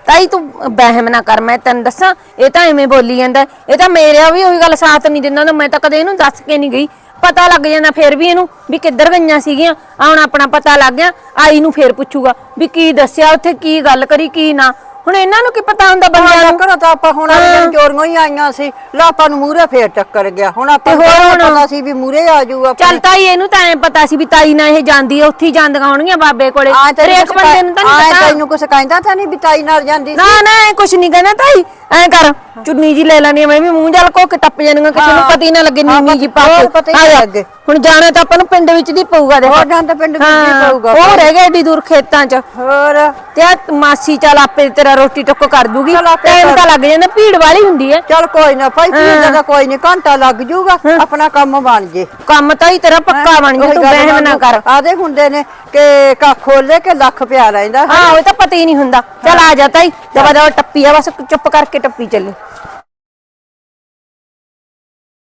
ਤਾਈ ਤੂੰ ਬਹਿਮ ਨਾ ਕਰ ਮੈਂ ਤੈਨੂੰ ਦੱਸਾਂ ਇਹ ਤਾਂ ਐਵੇਂ ਬੋਲੀ ਜਾਂਦਾ ਇਹ ਤਾਂ ਮੇਰਿਆ ਵੀ ਉਹੀ ਗੱਲ ਸਾਥ ਨਹੀਂ ਦਿੰਦਾ ਤਾਂ ਮੈਂ ਤਾਂ ਕਦੇ ਇਹਨੂੰ ਦੱਸ ਕੇ ਨਹੀਂ ਗਈ। ਪਤਾ ਲੱਗ ਜਾਂਦਾ ਫੇਰ ਵੀ ਇਹਨੂੰ ਵੀ ਕਿੱਧਰ ਗਈਆਂ ਸੀਗੀਆਂ। ਆ ਹੁਣ ਆਪਣਾ ਪਤਾ ਲੱਗ ਗਿਆ ਆਈ ਨੂੰ ਫੇਰ ਪੁੱਛੂਗਾ ਵੀ ਕੀ ਦੱਸਿਆ ਉੱਥੇ ਕੀ ਗੱਲ ਕਰੀ ਕੀ ਨਾ। ਹੁਣ ਇਹਨਾਂ ਨੂੰ ਕੀ ਪਤਾ ਹੁੰਦਾ ਬੰਦਿਆਂ ਨੂੰ? ਟੱਕਰ ਤਾਂ ਆਪਾਂ ਹੁਣ ਵਾਲੀਆਂ ਚੋਰੀਆਂ ਹੀ ਆਈਆਂ ਸੀ। ਲਾਪਾਂ ਨੂੰ ਮੂਰੇ ਫੇਰ ਟੱਕਰ ਗਿਆ। ਹੁਣ ਆਪਾਂ ਹੋਰ ਨੂੰ ਹੁਣ? ਪਤਾ ਸੀ ਵੀ ਮੂਰੇ ਆ ਜਾਊਗਾ ਚੱਲ ਤਾਈ ਇਹਨੂੰ ਤਾਂ ਐ ਪਤਾ ਸੀ ਵੀ ਤਾਈ ਨਾਲ ਇਹ ਜਾਂਦੀ ਆ ਉੱਥੇ ਹੀ ਜਾਂਦੀਆਂ ਹੋਣਗੀਆਂ ਬਾਬੇ ਕੋਲੇ। ਹਰੇਕ ਬੰਦੇ ਨੂੰ ਤਾਂ ਨਹੀਂ ਪਤਾ। ਤੈਨੂੰ ਕੁਛ ਕਹਿੰਦਾ ਤਾਂ ਨਹੀਂ ਵੀ ਤਾਈ ਨਾਲ ਜਾਂਦੀ ਨਾ ਨਾ ਐ ਕੁਛ ਨਹੀਂ ਕਹਿਣਾ ਤਾਈ। ਐ ਕਰ ਚੁੰਨੀ ਜੀ ਲੈ ਲੈਣੀ ਆ, ਮੈਂ ਵੀ ਮੂੰਹ ਜਲ ਕੋ ਕੇ ਟੱਪ ਜਾਣੀਆਂ ਕਿਸੇ ਨੂੰ। ਪਤਾ ਹੀ ਨਾ ਲੱਗੇ ਨੀਵੀਂ ਜੀ ਪਾ ਹੋਰ ਕੇ ਆ ਜਾ। ਲੱਗੇ। ਹੁਣ ਜਾਣਾ ਤਾਂ ਆਪਾਂ ਨੂੰ ਪਿੰਡ ਵਿੱਚ ਦੀ ਪਊਗਾ ਦੇਖੋ। ਹੋਰ ਜਾਂ ਤਾਂ ਪਿੰਡ ਵਿੱਚ ਹੀ ਹਾਂ, ਪਊਗਾ ਉਹ ਰਹਿ ਗਿਆ ਏਡੀ ਦੂਰ ਖੇਤਾਂ 'ਚ। ਹੋਰ? ਤੇ ਆ ਮਾਸੀ ਚੱਲ ਆਪੇ ਤੇਰਾ ਰੋਟੀ ਟੁੱਕ ਕਰ ਦੂਗੀ। ਚੱਲ ਆਪੇ ਟਾਈਮ ਤਾਂ ਲੱਗ ਜਾਂਦਾ ਭੀੜ ਵਾਲੀ ਹੁੰਦੀ ਐ। ਚੱਲ ਕੋਈ ਨਾ ਭਾਈ ਕੀ ਦਾ ਕੋਈ ਨਹੀਂ ਘੰਟਾ ਲੱਗ ਜਾਊਗਾ ਆਪਣਾ ਕੰਮ ਬਣ ਜੇ। ਕੰਮ ਤਾਂ ਹੀ ਤੇਰਾ ਪੱਕਾ ਬਣ ਜਾ ਉਹੀ ਤੂੰ ਗੱਲ ਵਹਿਮ ਨਾ ਕਰ। ਆਦੇ ਹੁੰਦੇ ਨੇ ਕਿ ਕੱਖ ਖੋਲੇ ਕੇ ਲੱਖ ਪਿਆ ਰਹਿੰਦਾ ਹਾਂ। ਉਹ ਤਾਂ ਪਤਾ ਹੀ ਨਹੀਂ ਹੁੰਦਾ। ਚੱਲ ਆ ਜਾ ਤਾਈ ਦਵਾ ਦਵਾ ਟੱਪੀ ਆ ਬਸ ਚੁੱਪ ਕਰਕੇ ਟੱਪੀ ਚੱਲੀ।